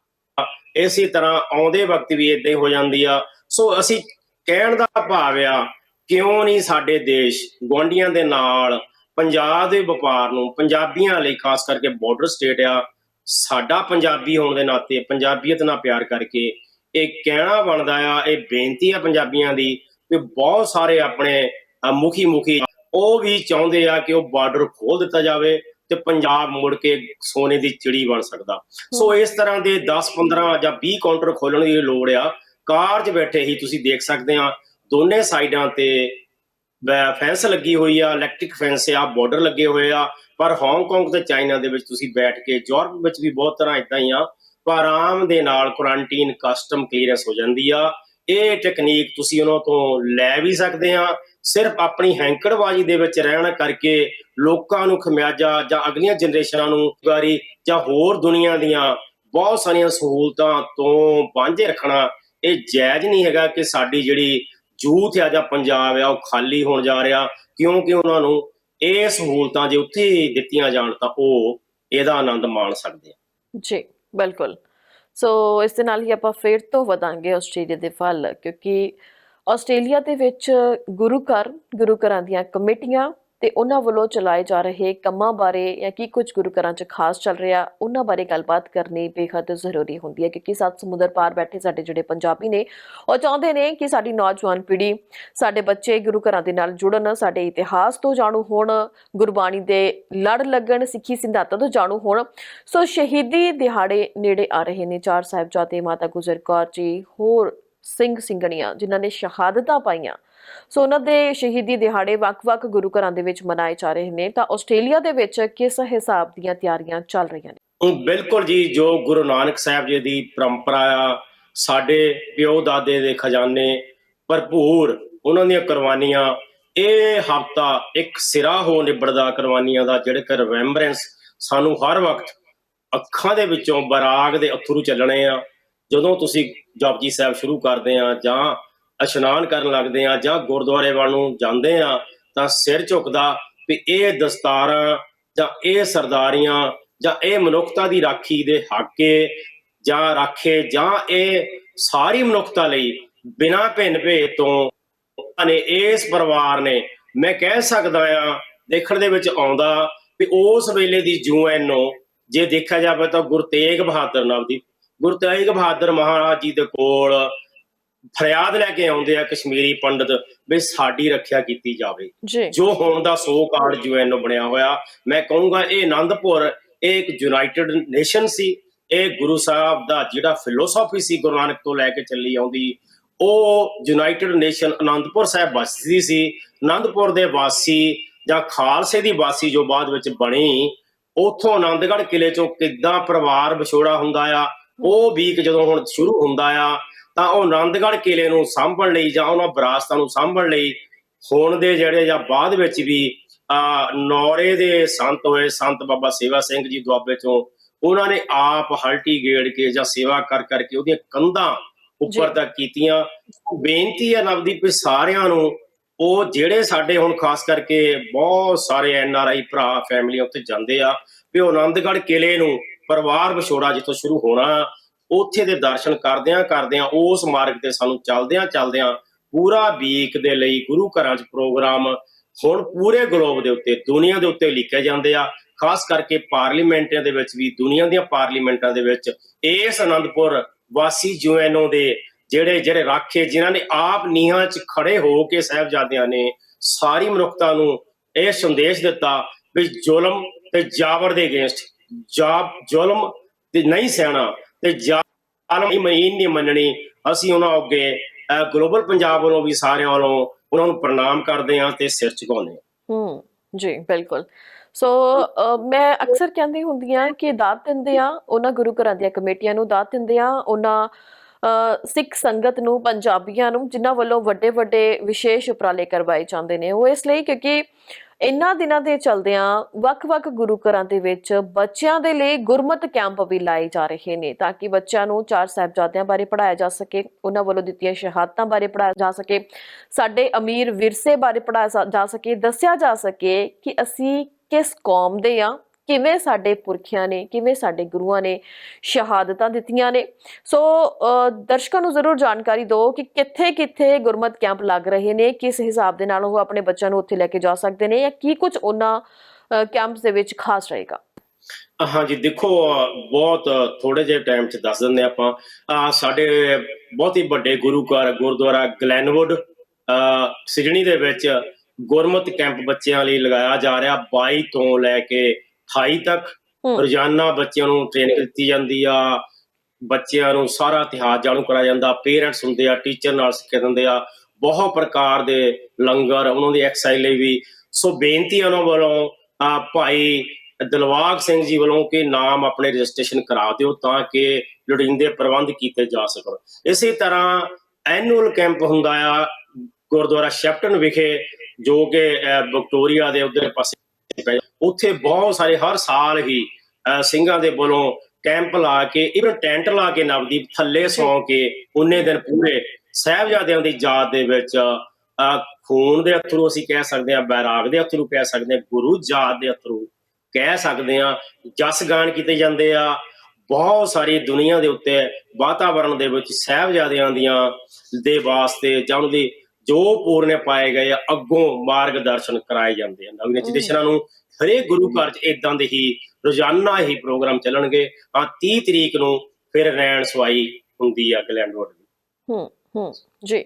ਇਸੇ ਤਰ੍ਹਾਂ ਆਉਂਦੇ ਵਕਤ ਵੀ ਇਦਾਂ ਹੀ ਹੋ ਜਾਂਦੀ ਆ। ਸੋ ਅਸੀਂ ਕਹਿਣ ਦਾ ਭਾਵ ਆ, ਕਿਉਂ ਨਹੀਂ ਸਾਡੇ ਦੇਸ਼ ਗੁਆਂਢੀਆਂ ਦੇ ਨਾਲ, ਪੰਜਾਬ ਦੇ ਵਪਾਰ ਨੂੰ, ਪੰਜਾਬੀਆਂ ਲਈ ਖਾਸ ਕਰਕੇ ਬਾਰਡਰ ਸਟੇਟ ਆ, ਸਾਡਾ ਪੰਜਾਬੀ ਹੋਣ ਦੇ ਨਾਤੇ, ਪੰਜਾਬੀਅਤ ਨਾਲ ਪਿਆਰ ਕਰਕੇ ਇਹ ਕਹਿਣਾ ਬਣਦਾ ਆ, ਇਹ ਬੇਨਤੀ ਆ ਪੰਜਾਬੀਆਂ ਦੀ ਕਿ ਬਹੁਤ ਸਾਰੇ ਆਪਣੇ ਮੁਖੀ ਮੁਖੀ ਉਹ ਵੀ ਚਾਹੁੰਦੇ ਆ ਕਿ ਉਹ ਬਾਰਡਰ ਖੋਲ ਦਿੱਤਾ ਜਾਵੇ। ਤੇ ਪੰਜਾਬ ਮੁੜ ਕੇ ਸੋਨੇ ਦੀ ਚਿੜੀ ਬਣ ਸਕਦਾ। ਸੋ ਇਸ ਤਰ੍ਹਾਂ ਦੇ 10 15 ਜਾਂ 20 ਕਾਊਂਟਰ ਖੋਲਣ ਦੀ ਲੋੜ ਆ। ਕਾਰ 'ਚ ਬੈਠੇ ਹੀ ਤੁਸੀਂ ਦੇਖ ਸਕਦੇ ਆ ਦੋਨੇ ਸਾਈਡਾਂ ਤੇ ਫੈਂਸ ਲੱਗੀ ਹੋਈ ਆ ਇਲੈਕਟ੍ਰਿਕ ਫੈਂਸ ਆ ਬਾਰਡਰ ਲੱਗੇ ਹੋਏ ਆ। ਪਰ ਹਾਂਗਕਾਂਗ ਤੇ ਚਾਈਨਾ ਦੇ ਵਿੱਚ ਤੁਸੀਂ ਬੈਠ ਕੇ ਯੂਰਪ ਵਿੱਚ ਵੀ ਬਹੁਤ ਤਰ੍ਹਾਂ ਇਦਾਂ ਹੀ ਆ ਪਰ ਆਰਾਮ ਦੇ ਨਾਲ ਕੁਆਰੰਟਾਈਨ ਕਸਟਮ ਕਲੀਅਰੈਂਸ ਹੋ ਜਾਂਦੀ ਆ। ਇਹ ਟੈਕਨੀਕ ਤੁਸੀਂ ਉਹਨਾਂ ਤੋਂ ਲੈ ਵੀ ਸਕਦੇ ਆ ਸਿਰਫ ਆਪਣੀ ਹੈਂਕੜਬਾਜ਼ੀ ਦੇ ਵਿੱਚ ਰਹਿਣ ਕਰਕੇ ਲੋਕਾਂ ਨੂੰ ਖਮਿਆਜਾ ਜਾਂ ਅਗਲੀਆਂ ਜਨਰੇਸ਼ਨਾਂ ਨੂੰ ਗਾਰੀ ਜਾਂ ਹੋਰ ਦੁਨੀਆ ਦੀਆਂ ਬਹੁਤ ਸਾਰੀਆਂ ਸਹੂਲਤਾਂ ਤੋਂ ਵਾਂਝੇ ਰੱਖਣਾ, ਇਹ ਜਾਇਜ਼ ਨਹੀਂ ਹੈਗਾ ਕਿ ਸਾਡੀ ਜਿਹੜੀ ਜੂਥ ਆ ਜਾਂ ਪੰਜਾਬ ਆ, ਉਹ ਖਾਲੀ ਹੋਣ ਜਾ ਰਿਹਾ। ਕਿਉਂਕਿ ਉਹਨਾਂ ਨੂੰ ਇਹ ਸਹੂਲਤਾਂ ਜੇ ਉੱਥੇ ਦਿੱਤੀਆਂ ਜਾਣ ਤਾਂ ਉਹ ਇਹਦਾ ਆਨੰਦ ਮਾਣ ਸਕਦੇ ਆ। ਜੀ, ਬਿਲਕੁਲ। ਸੋ ਇਸ ਦੇ ਨਾਲ ਹੀ ਆਪਾਂ ਫੇਰ ਤੋਂ ਵਧਾਂਗੇ ਆਸਟ੍ਰੇਲੀਆ ਦੇ ਫਲ, ਕਿਉਂਕਿ ਆਸਟ੍ਰੇਲੀਆ ਦੇ ਵਿੱਚ ਗੁਰੂ ਘਰ, ਗੁਰੂ ਘਰਾਂ ਦੀਆਂ ਕਮੇਟੀਆਂ ਤੇ ਉਹਨਾਂ ਵੱਲੋਂ ਚਲਾਏ ਜਾ ਰਹੇ ਕੰਮਾਂ ਬਾਰੇ ਜਾਂ ਕੀ ਕੁਝ ਗੁਰੂ ਘਰਾਂ 'ਚ ਖਾਸ ਚੱਲ ਰਿਹਾ, ਉਹਨਾਂ ਬਾਰੇ ਗੱਲਬਾਤ ਕਰਨੀ ਬੇਹੱਦ ਜ਼ਰੂਰੀ ਹੁੰਦੀ ਹੈ ਕਿਉਂਕਿ ਸੱਤ ਸਮੁੰਦਰ ਪਾਰ ਬੈਠੇ ਸਾਡੇ ਜਿਹੜੇ ਪੰਜਾਬੀ ਨੇ, ਉਹ ਚਾਹੁੰਦੇ ਨੇ ਕਿ ਸਾਡੀ ਨੌਜਵਾਨ ਪੀੜ੍ਹੀ, ਸਾਡੇ ਬੱਚੇ ਗੁਰੂ ਘਰਾਂ ਦੇ ਨਾਲ ਜੁੜਨ, ਸਾਡੇ ਇਤਿਹਾਸ ਤੋਂ ਜਾਣੂ ਹੋਣ, ਗੁਰਬਾਣੀ ਦੇ ਲੜ ਲੱਗਣ, ਸਿੱਖੀ ਸਿਧਾਂਤਾਂ ਤੋਂ ਜਾਣੂ ਹੋਣ। ਸੋ ਸ਼ਹੀਦੀ ਦਿਹਾੜੇ ਨੇੜੇ ਆ ਰਹੇ ਨੇ, ਚਾਰ ਸਾਹਿਬਜ਼ਾਦੇ ਮਾਤਾ ਗੁਜਰ ਕੌਰ ਜੀ, ਹੋਰ ਸਿੰਘ ਸਿੰਘਣੀਆਂ, ਜਿਨ੍ਹਾਂ ਨੇ ਸ਼ਹਾਦਤਾਂ ਪਾਈਆਂ। ਸੋ ਉਹਨਾਂ ਦੇ ਸ਼ਹੀਦੀ ਦਿਹਾੜੇ ਵੱਖ-ਵੱਖ ਗੁਰੂ ਘਰਾਂ ਦੇ ਵਿੱਚ ਮਨਾਏ ਜਾ ਰਹੇ ਨੇ। ਤਾਂ ਆਸਟ੍ਰੇਲੀਆ ਦੇ ਵਿੱਚ ਕਿਸ ਹਿਸਾਬ ਦੀਆਂ ਤਿਆਰੀਆਂ ਚੱਲ ਰਹੀਆਂ ਨੇ? ਬਿਲਕੁਲ ਜੀ, ਜੋ ਗੁਰੂ ਨਾਨਕ ਸਾਹਿਬ ਜੀ ਦੀ ਪਰੰਪਰਾ ਆ, ਸਾਡੇ ਪਿਓ ਦਾਦੇ ਦੇ ਖਜ਼ਾਨੇ ਭਰਪੂਰ ਉਹਨਾਂ ਦੀਆਂ ਕੁਰਬਾਨੀਆਂ, ਇਹ ਹਫਤਾ ਇੱਕ ਸਿਰਾ ਹੋ ਨਿਬੜਦਾ ਕੁਰਬਾਨੀਆਂ ਦਾ ਜਿਹੜੇ ਕਿ ਰਿਮੈਂਬਰੈਂਸ ਸਾਨੂੰ ਹਰ ਵਕਤ ਅੱਖਾਂ ਦੇ ਵਿੱਚੋਂ ਬਰਾਗ ਦੇ ਅਥਰੂ ਚੱਲਣੇ ਆ। ਜਦੋਂ ਤੁਸੀਂ ਜਪਜੀ ਸਾਹਿਬ ਸ਼ੁਰੂ ਕਰਦੇ ਆ ਜਾਂ ਇਸ਼ਨਾਨ ਕਰਨ ਲੱਗਦੇ ਆ ਜਾਂ ਗੁਰਦੁਆਰੇ ਵੱਲ ਨੂੰ ਜਾਂਦੇ ਆ, ਤਾਂ ਸਿਰ ਝੁਕਦਾ ਵੀ ਇਹ ਦਸਤਾਰਾਂ ਜਾਂ ਇਹ ਸਰਦਾਰੀਆਂ ਜਾਂ ਇਹ ਮਨੁੱਖਤਾ ਦੀ ਰਾਖੀ ਦੇ ਹਾਕੇ ਜਾਂ ਰਾਖੇ ਜਾਂ ਇਹ ਸਾਰੀ ਮਨੁੱਖਤਾ ਲਈ ਬਿਨਾਂ ਭਿੰਨ ਭੇਦ ਤੋਂ ਨੇ ਇਸ ਪਰਿਵਾਰ ਨੇ, ਮੈਂ ਕਹਿ ਸਕਦਾ ਆ, ਦੇਖਣ ਦੇ ਵਿੱਚ ਆਉਂਦਾ ਵੀ ਉਸ ਵੇਲੇ ਦੀ ਜੂਐਨਓ ਜੇ ਦੇਖਿਆ ਜਾਵੇ ਤਾਂ ਗੁਰੂ ਤੇਗ ਬਹਾਦਰ ਨਾਮ ਦੀ ਗੁਰੂ ਤੇਗ ਬਹਾਦਰ ਮਹਾਰਾਜ ਜੀ ਦੇ ਕੋਲ ਫਰਿਆਦ ਲੈ ਕੇ ਆਉਂਦੇ ਆ ਕਸ਼ਮੀਰੀ ਪੰਡਤ ਵੀ ਸਾਡੀ ਰੱਖਿਆ ਕੀਤੀ ਜਾਵੇ। ਜੀ। ਹੁਣ ਦਾ ਸੋ ਕਾਰਡ ਯੂਐਨਓ ਬਣਿਆ ਹੋਇਆ ਮੈਂ ਕਹੂੰਗਾ ਇਹ ਆਨੰਦਪੁਰ ਇਹ ਇੱਕ ਯੂਨਾਈਟਿਡ ਨੇਸ਼ਨ ਸੀ ਇਹ ਗੁਰੂ ਸਾਹਿਬ ਦਾ ਜਿਹੜਾ ਫਿਲਾਸਫੀ ਸੀ ਗੁਰੂ ਨਾਨਕ ਤੋਂ ਲੈ ਕੇ ਚੱਲੀ ਆਉਂਦੀ ਉਹ ਯੂਨਾਈਟਿਡ ਨੇਸ਼ਨ ਆਨੰਦਪੁਰ ਸਾਹਿਬ ਵਸਦੀ ਸੀ ਆਨੰਦਪੁਰ ਦੇ ਵਾਸੀ ਜਾਂ ਖਾਲਸੇ ਦੀ ਵਾਸੀ ਜੋ ਬਾਅਦ ਵਿੱਚ ਬਣੀ ਉੱਥੋਂ ਆਨੰਦਗੜ੍ਹ ਕਿਲੇ ਚੋਂ ਕਿੱਦਾਂ ਪਰਿਵਾਰ ਵਿਛੋੜਾ ਹੁੰਦਾ ਆ ਉਹ ਵੀਕ ਜਦੋਂ ਹੁਣ ਸ਼ੁਰੂ ਹੁੰਦਾ ਆ ਤਾਂ ਉਹ ਆਨੰਦਗੜ੍ਹ ਕਿਲੇ ਨੂੰ ਸਾਂਭਣ ਲਈ ਜਾਂ ਉਹਨਾਂ ਵਿਰਾਸਤਾਂ ਨੂੰ ਸਾਂਭਣ ਲਈ ਹੁਣ ਦੇ ਜਿਹੜੇ ਜਾਂ ਬਾਅਦ ਵਿੱਚ ਵੀ ਆ ਨੌਰੇ ਦੇ ਸੰਤ ਹੋਏ ਸੰਤ ਬਾਬਾ ਸੇਵਾ ਸਿੰਘ ਜੀ ਦੁਆਬੇ ਚੋਂ ਉਹਨਾਂ ਨੇ ਆਪ ਹਲਟੀ ਗੇੜ ਕੇ ਜਾਂ ਸੇਵਾ ਕਰ ਕਰਕੇ ਉਹਦੀਆਂ ਕੰਧਾਂ ਉੱਪਰ। ਤੱਕ ਕੀਤੀਆਂ ਬੇਨਤੀ ਹੈ ਨਵਦੀਪ ਸਾਰਿਆਂ ਨੂੰ ਉਹ ਜਿਹੜੇ ਸਾਡੇ ਹੁਣ ਖਾਸ ਕਰਕੇ ਬਹੁਤ ਸਾਰੇ ਐਨ ਆਰ ਆਈ ਭਰਾ ਫੈਮਲੀਆਂ ਉੱਥੇ ਜਾਂਦੇ ਆ ਵੀ ਉਹ ਆਨੰਦਗੜ੍ਹ ਕਿਲੇ ਨੂੰ ਪਰਿਵਾਰ ਵਿਛੋੜਾ ਜਿੱਥੋਂ ਸ਼ੁਰੂ ਹੋਣਾ, ਉੱਥੇ ਦੇ ਦਰਸ਼ਨ ਕਰਦਿਆਂ ਕਰਦਿਆਂ, ਉਸ ਮਾਰਗ ਤੇ ਸਾਨੂੰ ਚੱਲਦਿਆਂ ਚੱਲਦਿਆਂ ਪੂਰਾ ਵੀਕ ਦੇ ਲਈ ਗੁਰੂ ਘਰਾਂ 'ਚ ਪ੍ਰੋਗਰਾਮ ਹੁਣ ਪੂਰੇ ਗਲੋਬ ਦੇ ਉੱਤੇ, ਦੁਨੀਆ ਦੇ ਉੱਤੇ ਲਿਖੇ ਜਾਂਦੇ ਆ। ਖਾਸ ਕਰਕੇ ਪਾਰਲੀਮੈਂਟਾਂ ਦੇ ਵਿੱਚ ਵੀ, ਦੁਨੀਆ ਦੀਆਂ ਪਾਰਲੀਮੈਂਟਾਂ ਦੇ ਵਿੱਚ ਇਸ ਅਨੰਦਪੁਰ ਵਾਸੀ ਯੂਐਨਓ ਦੇ ਜਿਹੜੇ ਜਿਹੜੇ ਰਾਖੇ, ਜਿਨ੍ਹਾਂ ਨੇ ਆਪ ਨੀਹਾਂ 'ਚ ਖੜੇ ਹੋ ਕੇ ਸਾਹਿਬਜ਼ਾਦਿਆਂ ਨੇ ਸਾਰੀ ਮਨੁੱਖਤਾ ਨੂੰ ਇਹ ਸੰਦੇਸ਼ ਦਿੱਤਾ ਵੀ ਜ਼ੁਲਮ ਤੇ ਜਾਬਰ ਦੇ ਅਗੇਂਸਟ ਜਾਬ ਜ਼ੁਲਮ ਤੇ ਨਹੀਂ ਸਹਿਣਾ ਤੇ ਜ਼ਾਲਮ ਦੀ ਨਹੀਂ ਮੰਨਣੀ। ਅਸੀਂ ਉਹਨਾਂ ਅੱਗੇ ਗਲੋਬਲ ਪੰਜਾਬ ਵੱਲੋਂ ਵੀ ਸਾਰਿਆਂ ਵੱਲੋਂ ਉਹਨਾਂ ਨੂੰ ਪ੍ਰਣਾਮ ਕਰਦੇ ਹਾਂ ਤੇ ਸਿਰ ਝੁਕਾਉਂਦੇ ਹਾਂ। ਹੂੰ ਜੀ ਬਿਲਕੁਲ। ਸੋ ਮੈਂ ਅਕਸਰ ਕਹਿੰਦੀ ਹੁੰਦੀ ਆ ਕਿ ਦਾਤ ਦਿੰਦੇ ਆ ਉਹਨਾਂ ਗੁਰੂ ਘਰਾਂ ਦੀਆਂ ਕਮੇਟੀਆਂ ਨੂੰ ਦਾਤ ਦਿੰਦੇ ਆ ਉਹਨਾਂ ਅ, ਸਿੱਖ ਸੰਗਤ ਨੂੰ ਪੰਜਾਬੀਆਂ ਨੂੰ ਜਿਨ੍ਹਾਂ ਵੱਲੋਂ ਵੱਡੇ ਵੱਡੇ ਵਿਸ਼ੇਸ਼ ਉਪਰਾਲੇ ਕਰਵਾਏ ਜਾਂਦੇ ਨੇ। ਉਹ ਇਸ ਲਈ ਕਿਉਂਕਿ ਇਨ੍ਹਾਂ ਦਿਨਾਂ ਦੇ ਚਲਦਿਆਂ ਵੱਖ-ਵੱਖ ਗੁਰੂ ਘਰਾਂ ਦੇ ਵਿੱਚ ਬੱਚਿਆਂ ਦੇ ਲਈ ਗੁਰਮਤ ਕੈਂਪ ਵੀ ਲਾਏ ਜਾ ਰਹੇ ਨੇ ਤਾਂ ਕਿ ਬੱਚਿਆਂ ਨੂੰ ਚਾਰ ਸਾਹਿਬਜ਼ਾਦਿਆਂ ਬਾਰੇ ਪੜਾਇਆ ਜਾ ਸਕੇ, ਉਹਨਾਂ ਵੱਲੋਂ ਦਿੱਤੀਆਂ ਸ਼ਹਾਦਤਾਂ ਬਾਰੇ ਪੜਾਇਆ ਜਾ ਸਕੇ, ਸਾਡੇ ਅਮੀਰ ਵਿਰਸੇ ਬਾਰੇ ਪੜਾਇਆ ਜਾ ਸਕੇ, ਦੱਸਿਆ ਜਾ ਸਕੇ ਕਿ ਅਸੀਂ ਕਿਸ ਕੌਮ ਦੇ ਆ ਕਿਵੇਂ ਸਾਡੇ ਪੁਰਖਿਆਂ ਨੇ, ਕਿਵੇਂ ਸਾਡੇ ਗੁਰੂਆਂ ਨੇ ਸ਼ਹਾਦਤਾਂ ਦਿੱਤੀਆਂ ਨੇ। ਸੋ ਦਰਸ਼ਕਾਂ ਨੂੰ ਜ਼ਰੂਰ ਜਾਣਕਾਰੀ ਦਿਓ ਕਿ ਕਿੱਥੇ-ਕਿੱਥੇ ਗੁਰਮਤ ਕੈਂਪ ਲੱਗ ਰਹੇ ਨੇ, ਕਿਸ ਹਿਸਾਬ ਦੇ ਨਾਲ ਉਹ ਆਪਣੇ ਬੱਚਿਆਂ ਨੂੰ ਉੱਥੇ ਲੈ ਕੇ ਜਾ ਸਕਦੇ ਨੇ ਜਾਂ ਕੀ ਕੁਝ ਉਹਨਾਂ ਕੈਂਪਸ ਦੇ ਵਿੱਚ ਖਾਸ ਰਹੇਗਾ। ਹਾਂਜੀ, ਦੇਖੋ, ਬਹੁਤ ਥੋੜੇ ਜਿਹੇ ਟਾਈਮ ਚ ਦੱਸ ਦਿੰਦੇ ਆਪਾਂ। ਆਹ ਸਾਡੇ ਬਹੁਤ ਹੀ ਵੱਡੇ ਗੁਰੂ ਘਰ ਗੁਰਦੁਆਰਾ ਗਲੈਨਵੁੱਡ, ਅਹ, ਸਿਡਨੀ ਦੇ ਵਿੱਚ ਗੁਰਮਤ ਕੈਂਪ ਬੱਚਿਆਂ ਲਈ ਲਗਾਇਆ ਜਾ ਰਿਹਾ। 22 ਤੋਂ ਲੈ ਕੇ 28 ਤੱਕ। ਰੋਜ਼ਾਨਾ ਬੱਚਿਆਂ ਨੂੰ ਟ੍ਰੇਨਿੰਗ ਦਿੱਤੀ ਜਾਂਦੀ ਆ। ਬੱਚਿਆਂ ਨੂੰ ਸਾਰਾ ਇਤਿਹਾਸ ਜਾਣੂ ਕਰਾਇਆ ਜਾਂਦਾ। ਪੇਰੈਂਟਸ ਹੁੰਦੇ ਆ ਟੀਚਰ ਨਾਲ ਸਿੱਖਿਆ ਦਿੰਦੇ ਆ। ਬਹੁਤ ਪ੍ਰਕਾਰ ਦੇ ਲੰਗਰ ਉਹਨਾਂ ਦੀ ਐਕਸਰਸਾਈਜ਼ ਲਈ ਵੀ। ਸੋ ਬੇਨਤੀ ਆ ਉਹਨਾਂ ਵੱਲੋਂ ਆ ਭਾਈ ਦਿਲਵਾਗ ਸਿੰਘ ਜੀ ਵੱਲੋਂ ਕਿ ਨਾਮ ਆਪਣੇ ਰਜਿਸਟ੍ਰੇਸ਼ਨ ਕਰਾ ਦਿਓ ਤਾਂ ਕਿ ਲੋੜੀਂਦੇ ਪ੍ਰਬੰਧ ਕੀਤੇ ਜਾ ਸਕਣ। ਇਸੇ ਤਰ੍ਹਾਂ ਐਨੂਅਲ ਕੈਂਪ ਹੁੰਦਾ ਆ ਗੁਰਦੁਆਰਾ ਸ਼ੈਪਟਨ ਵਿਖੇ ਜੋ ਕਿ ਵਿਕਟੋਰੀਆ ਦੇ ਉਧਰ ਪਾਸੇ ਉੱਥੇ ਬਹੁਤ ਸਾਰੇ ਹਰ ਸਾਲ ਹੀ ਸਿੰਘਾਂ ਦੇ ਵੱਲੋਂ ਕੈਂਪ ਲਾ ਕੇ ਇਵਨ ਟੈਂਟ ਲਾ ਕੇ ਨਵਦੀਪ ਥੱਲੇ ਸੌਂ ਕੇ ਉਹਨੇ ਦਿਨ ਪੂਰੇ ਸਾਹਿਬਜ਼ਾਦਿਆਂ ਦੀ ਯਾਦ ਦੇ ਵਿੱਚ ਖੂਨ ਦੇ ਅਥਰੂ ਅਸੀਂ ਕਹਿ ਸਕਦੇ ਹਾਂ ਬੈਰਾਗ ਦੇ ਅਥਰੂ ਕਹਿ ਸਕਦੇ ਹਾਂ ਗੁਰੂ ਯਾਦ ਦੇ ਅਥਰੂ ਕਹਿ ਸਕਦੇ ਹਾਂ ਜਸ ਗਾਣ ਕੀਤੇ ਜਾਂਦੇ ਆ। ਬਹੁਤ ਸਾਰੀ ਦੁਨੀਆ ਦੇ ਉੱਤੇ ਵਾਤਾਵਰਣ ਦੇ ਵਿੱਚ ਸਾਹਿਬਜ਼ਾਦਿਆਂ ਦੀਆਂ ਦੇ ਵਾਸਤੇ ਜਾਂ ਉਹਨਾਂ ਦੀ ਜੋ ਪੂਰਨੇ ਪਾਏ ਗਏ ਆ, ਅੱਗੋਂ ਮਾਰਗਦਰਸ਼ਨ ਕਰਾਏ ਜਾਂਦੇ ਆ। ਨਵੀਆਂ ਜਨਰੇਸ਼ਨਾਂ ਨੂੰ ਹਰੇਕ ਗੁਰੂ ਘਰ 'ਚ ਇਦਾਂ ਦੇ ਹੀ ਰੋਜ਼ਾਨਾ ਹੀ ਪ੍ਰੋਗਰਾਮ ਚੱਲਣਗੇ। ਆ 30 ਤਰੀਕ ਨੂੰ ਫਿਰ ਰੈਣ ਸਵਾਈ ਹੁੰਦੀ ਆ ਗਲੈਂਡਵੁੱਡ ਦੀ। ਹੂੰ ਹੂੰ, ਜੀ।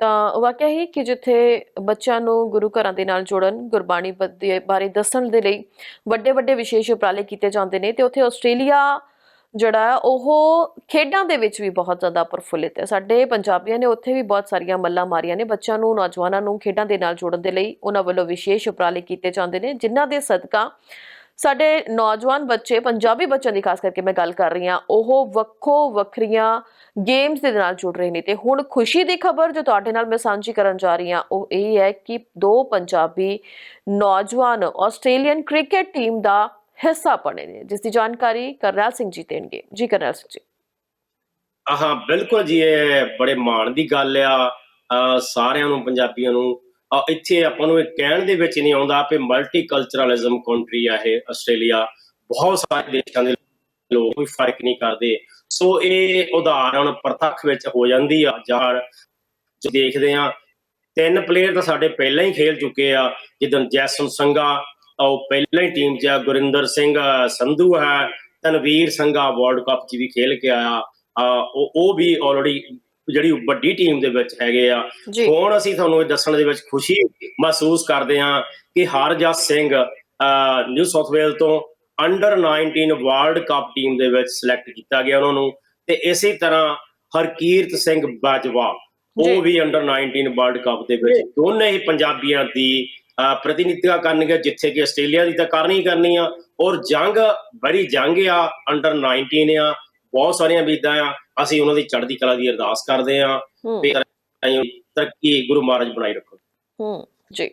ਤਾਂ ਵਾਕਿਆ ਹੀ ਕਿ ਜਿੱਥੇ ਬੱਚਿਆਂ ਨੂੰ ਗੁਰੂ ਘਰਾਂ ਦੇ ਨਾਲ ਜੋੜਨ, ਗੁਰਬਾਣੀ ਬਾਰੇ ਦੱਸਣ ਦੇ ਲਈ ਵੱਡੇ ਵੱਡੇ ਵਿਸ਼ੇਸ਼ ਉਪਰਾਲੇ ਕੀਤੇ ਜਾਂਦੇ ਨੇ, ਤੇ ਉੱਥੇ ਆਸਟ੍ਰੇਲੀਆ ਜਿਹੜਾ ਉਹ ਖੇਡਾਂ ਦੇ ਵਿੱਚ ਵੀ ਬਹੁਤ ਜ਼ਿਆਦਾ ਪ੍ਰਫੁੱਲਿਤ ਹੈ। ਸਾਡੇ ਪੰਜਾਬੀਆਂ ਨੇ ਉੱਥੇ ਵੀ ਬਹੁਤ ਸਾਰੀਆਂ ਮੱਲਾਂ ਮਾਰੀਆਂ ਨੇ। ਬੱਚਿਆਂ ਨੂੰ, ਨੌਜਵਾਨਾਂ ਨੂੰ ਖੇਡਾਂ ਦੇ ਨਾਲ ਜੋੜਨ ਦੇ ਲਈ ਉਹਨਾਂ ਵੱਲੋਂ ਵਿਸ਼ੇਸ਼ ਉਪਰਾਲੇ ਕੀਤੇ ਜਾਂਦੇ ਨੇ, ਜਿਨ੍ਹਾਂ ਦੇ ਸਦਕਾ ਸਾਡੇ ਨੌਜਵਾਨ ਬੱਚੇ, ਪੰਜਾਬੀ ਬੱਚਿਆਂ ਦੀ ਖਾਸ ਕਰਕੇ ਮੈਂ ਗੱਲ ਕਰ ਰਹੀ ਹਾਂ, ਉਹ ਵੱਖੋ ਵੱਖਰੀਆਂ ਗੇਮਸ ਦੇ ਨਾਲ ਜੁੜ ਰਹੇ ਨੇ। ਤੇ ਹੁਣ ਖੁਸ਼ੀ ਦੀ ਖਬਰ ਜੋ ਤੁਹਾਡੇ ਨਾਲ ਮੈਂ ਸਾਂਝੀ ਕਰਨ ਜਾ ਰਹੀ ਹਾਂ, ਉਹ ਇਹ ਹੈ ਕਿ ਦੋ ਪੰਜਾਬੀ ਨੌਜਵਾਨ ਆਸਟ੍ਰੇਲੀਅਨ ਕ੍ਰਿਕਟ ਟੀਮ ਦਾ ਹਿੱਸਾ ਬਣੇ ਨੇ, ਜਿਸ ਦੀ ਜਾਣਕਾਰੀ ਕਰਨੈਲ ਸਿੰਘ ਜੀ ਦੇਣਗੇ। ਜੀ ਕਰਨੈਲ ਸਿੰਘ ਜੀ। ਆਹਾਂ, ਬਿਲਕੁਲ ਜੀ, ਇਹ ਬੜੇ ਮਾਣ ਦੀ ਗੱਲ ਆ। ਸਾਰਿਆਂ ਨੂੰ, ਪੰਜਾਬੀਆਂ ਨੂੰ। ਇੱਥੇ ਆਪਾਂ ਨੂੰ ਇਹ ਕਹਿਣ ਦੇ ਵਿੱਚ ਨਹੀਂ ਆਉਂਦਾ ਕਿ ਮਲਟੀਕਲਚਰਲਿਜ਼ਮ ਕੰਟਰੀ ਆ ਇਹ, ਆਸਟ੍ਰੇਲੀਆ। ਬਹੁਤ ਸਾਰੇ ਦੇਸ਼ਾਂ ਦੇ ਲੋਕ ਕੋਈ ਫ਼ਰਕ ਨਹੀਂ ਕਰਦੇ। ਸੋ ਇਹ ਉਦਾਹਰਣ ਪ੍ਰਤੱਖ ਵਿੱਚ ਹੋ ਜਾਂਦੀ ਆ, ਜਾਂ ਦੇਖਦੇ ਆ, ਤਿੰਨ ਪਲੇਅਰ ਤਾਂ ਸਾਡੇ ਪਹਿਲਾਂ ਹੀ ਖੇਲ ਚੁੱਕੇ ਆ, ਜਿੱਦਾਂ ਜੈਸਨ ਸੰਘਾ ਉਹ ਪਹਿਲਾਂ ਹੀ ਟੀਮ 'ਚ ਆ ਗੁਰਿੰਦਰ ਸਿੰਘ ਸੰਧੂ ਹੈ ਤਨਵੀਰ ਸੰਘਾ ਵਰਲਡ ਕੱਪ 'ਚ ਵੀ ਖੇਲ ਕੇ ਆਇਆ। ਉਹ ਉਹ ਵੀ ਆਲਰੇਡੀ ਜਿਹੜੀ ਵੱਡੀ ਟੀਮ ਦੇ ਵਿੱਚ ਹੈਗੇ ਆ। ਹੁਣ ਅਸੀਂ ਤੁਹਾਨੂੰ ਇਹ ਦੱਸਣ ਦੇ ਵਿੱਚ ਖੁਸ਼ੀ ਮਹਿਸੂਸ ਕਰਦੇ ਹਾਂ ਕਿ Harjas Singh New South Wales ਤੋਂ ਅੰਡਰ 19 ਵਰਲਡ ਕੱਪ ਟੀਮ ਦੇ ਵਿੱਚ ਸਿਲੈਕਟ ਕੀਤਾ ਗਿਆ ਉਹਨਾਂ ਨੂੰ। ਤੇ ਇਸੇ ਤਰ੍ਹਾਂ ਹਰਕੀਰਤ ਸਿੰਘ ਬਾਜਵਾ। ਉਹ ਵੀ ਅੰਡਰ 19 ਵਰਲਡ ਕੱਪ ਦੇ ਵਿੱਚ ਦੋਨੇ ਹੀ ਪੰਜਾਬੀਆਂ ਦੀ ਪ੍ਰਤੀਨਿਧਤਾ ਕਰਨਗੇ ਜਿੱਥੇ ਕਿ ਆਸਟ੍ਰੇਲੀਆ ਦੀ ਤਾਂ ਕਰਨੀ ਕਰਨੀ ਆ। ਔਰ ਜੰਗ ਬੜੀ ਜੰਗ ਆ ਅੰਡਰ 19 ਆ ਬਹੁਤ ਸਾਰੀਆਂ ਬੀਦਾਂ ਆ। ਅਸੀਂ ਉਹਨਾਂ ਦੀ ਚੜ੍ਹਦੀ ਕਲਾ ਦੀ ਅਰਦਾਸ ਕਰਦੇ ਆ ਤੇ ਤਰੱਕੀ ਗੁਰੂ ਮਹਾਰਾਜ ਬਣਾਈ ਰੱਖੋ। ਹੂੰ ਜੀ।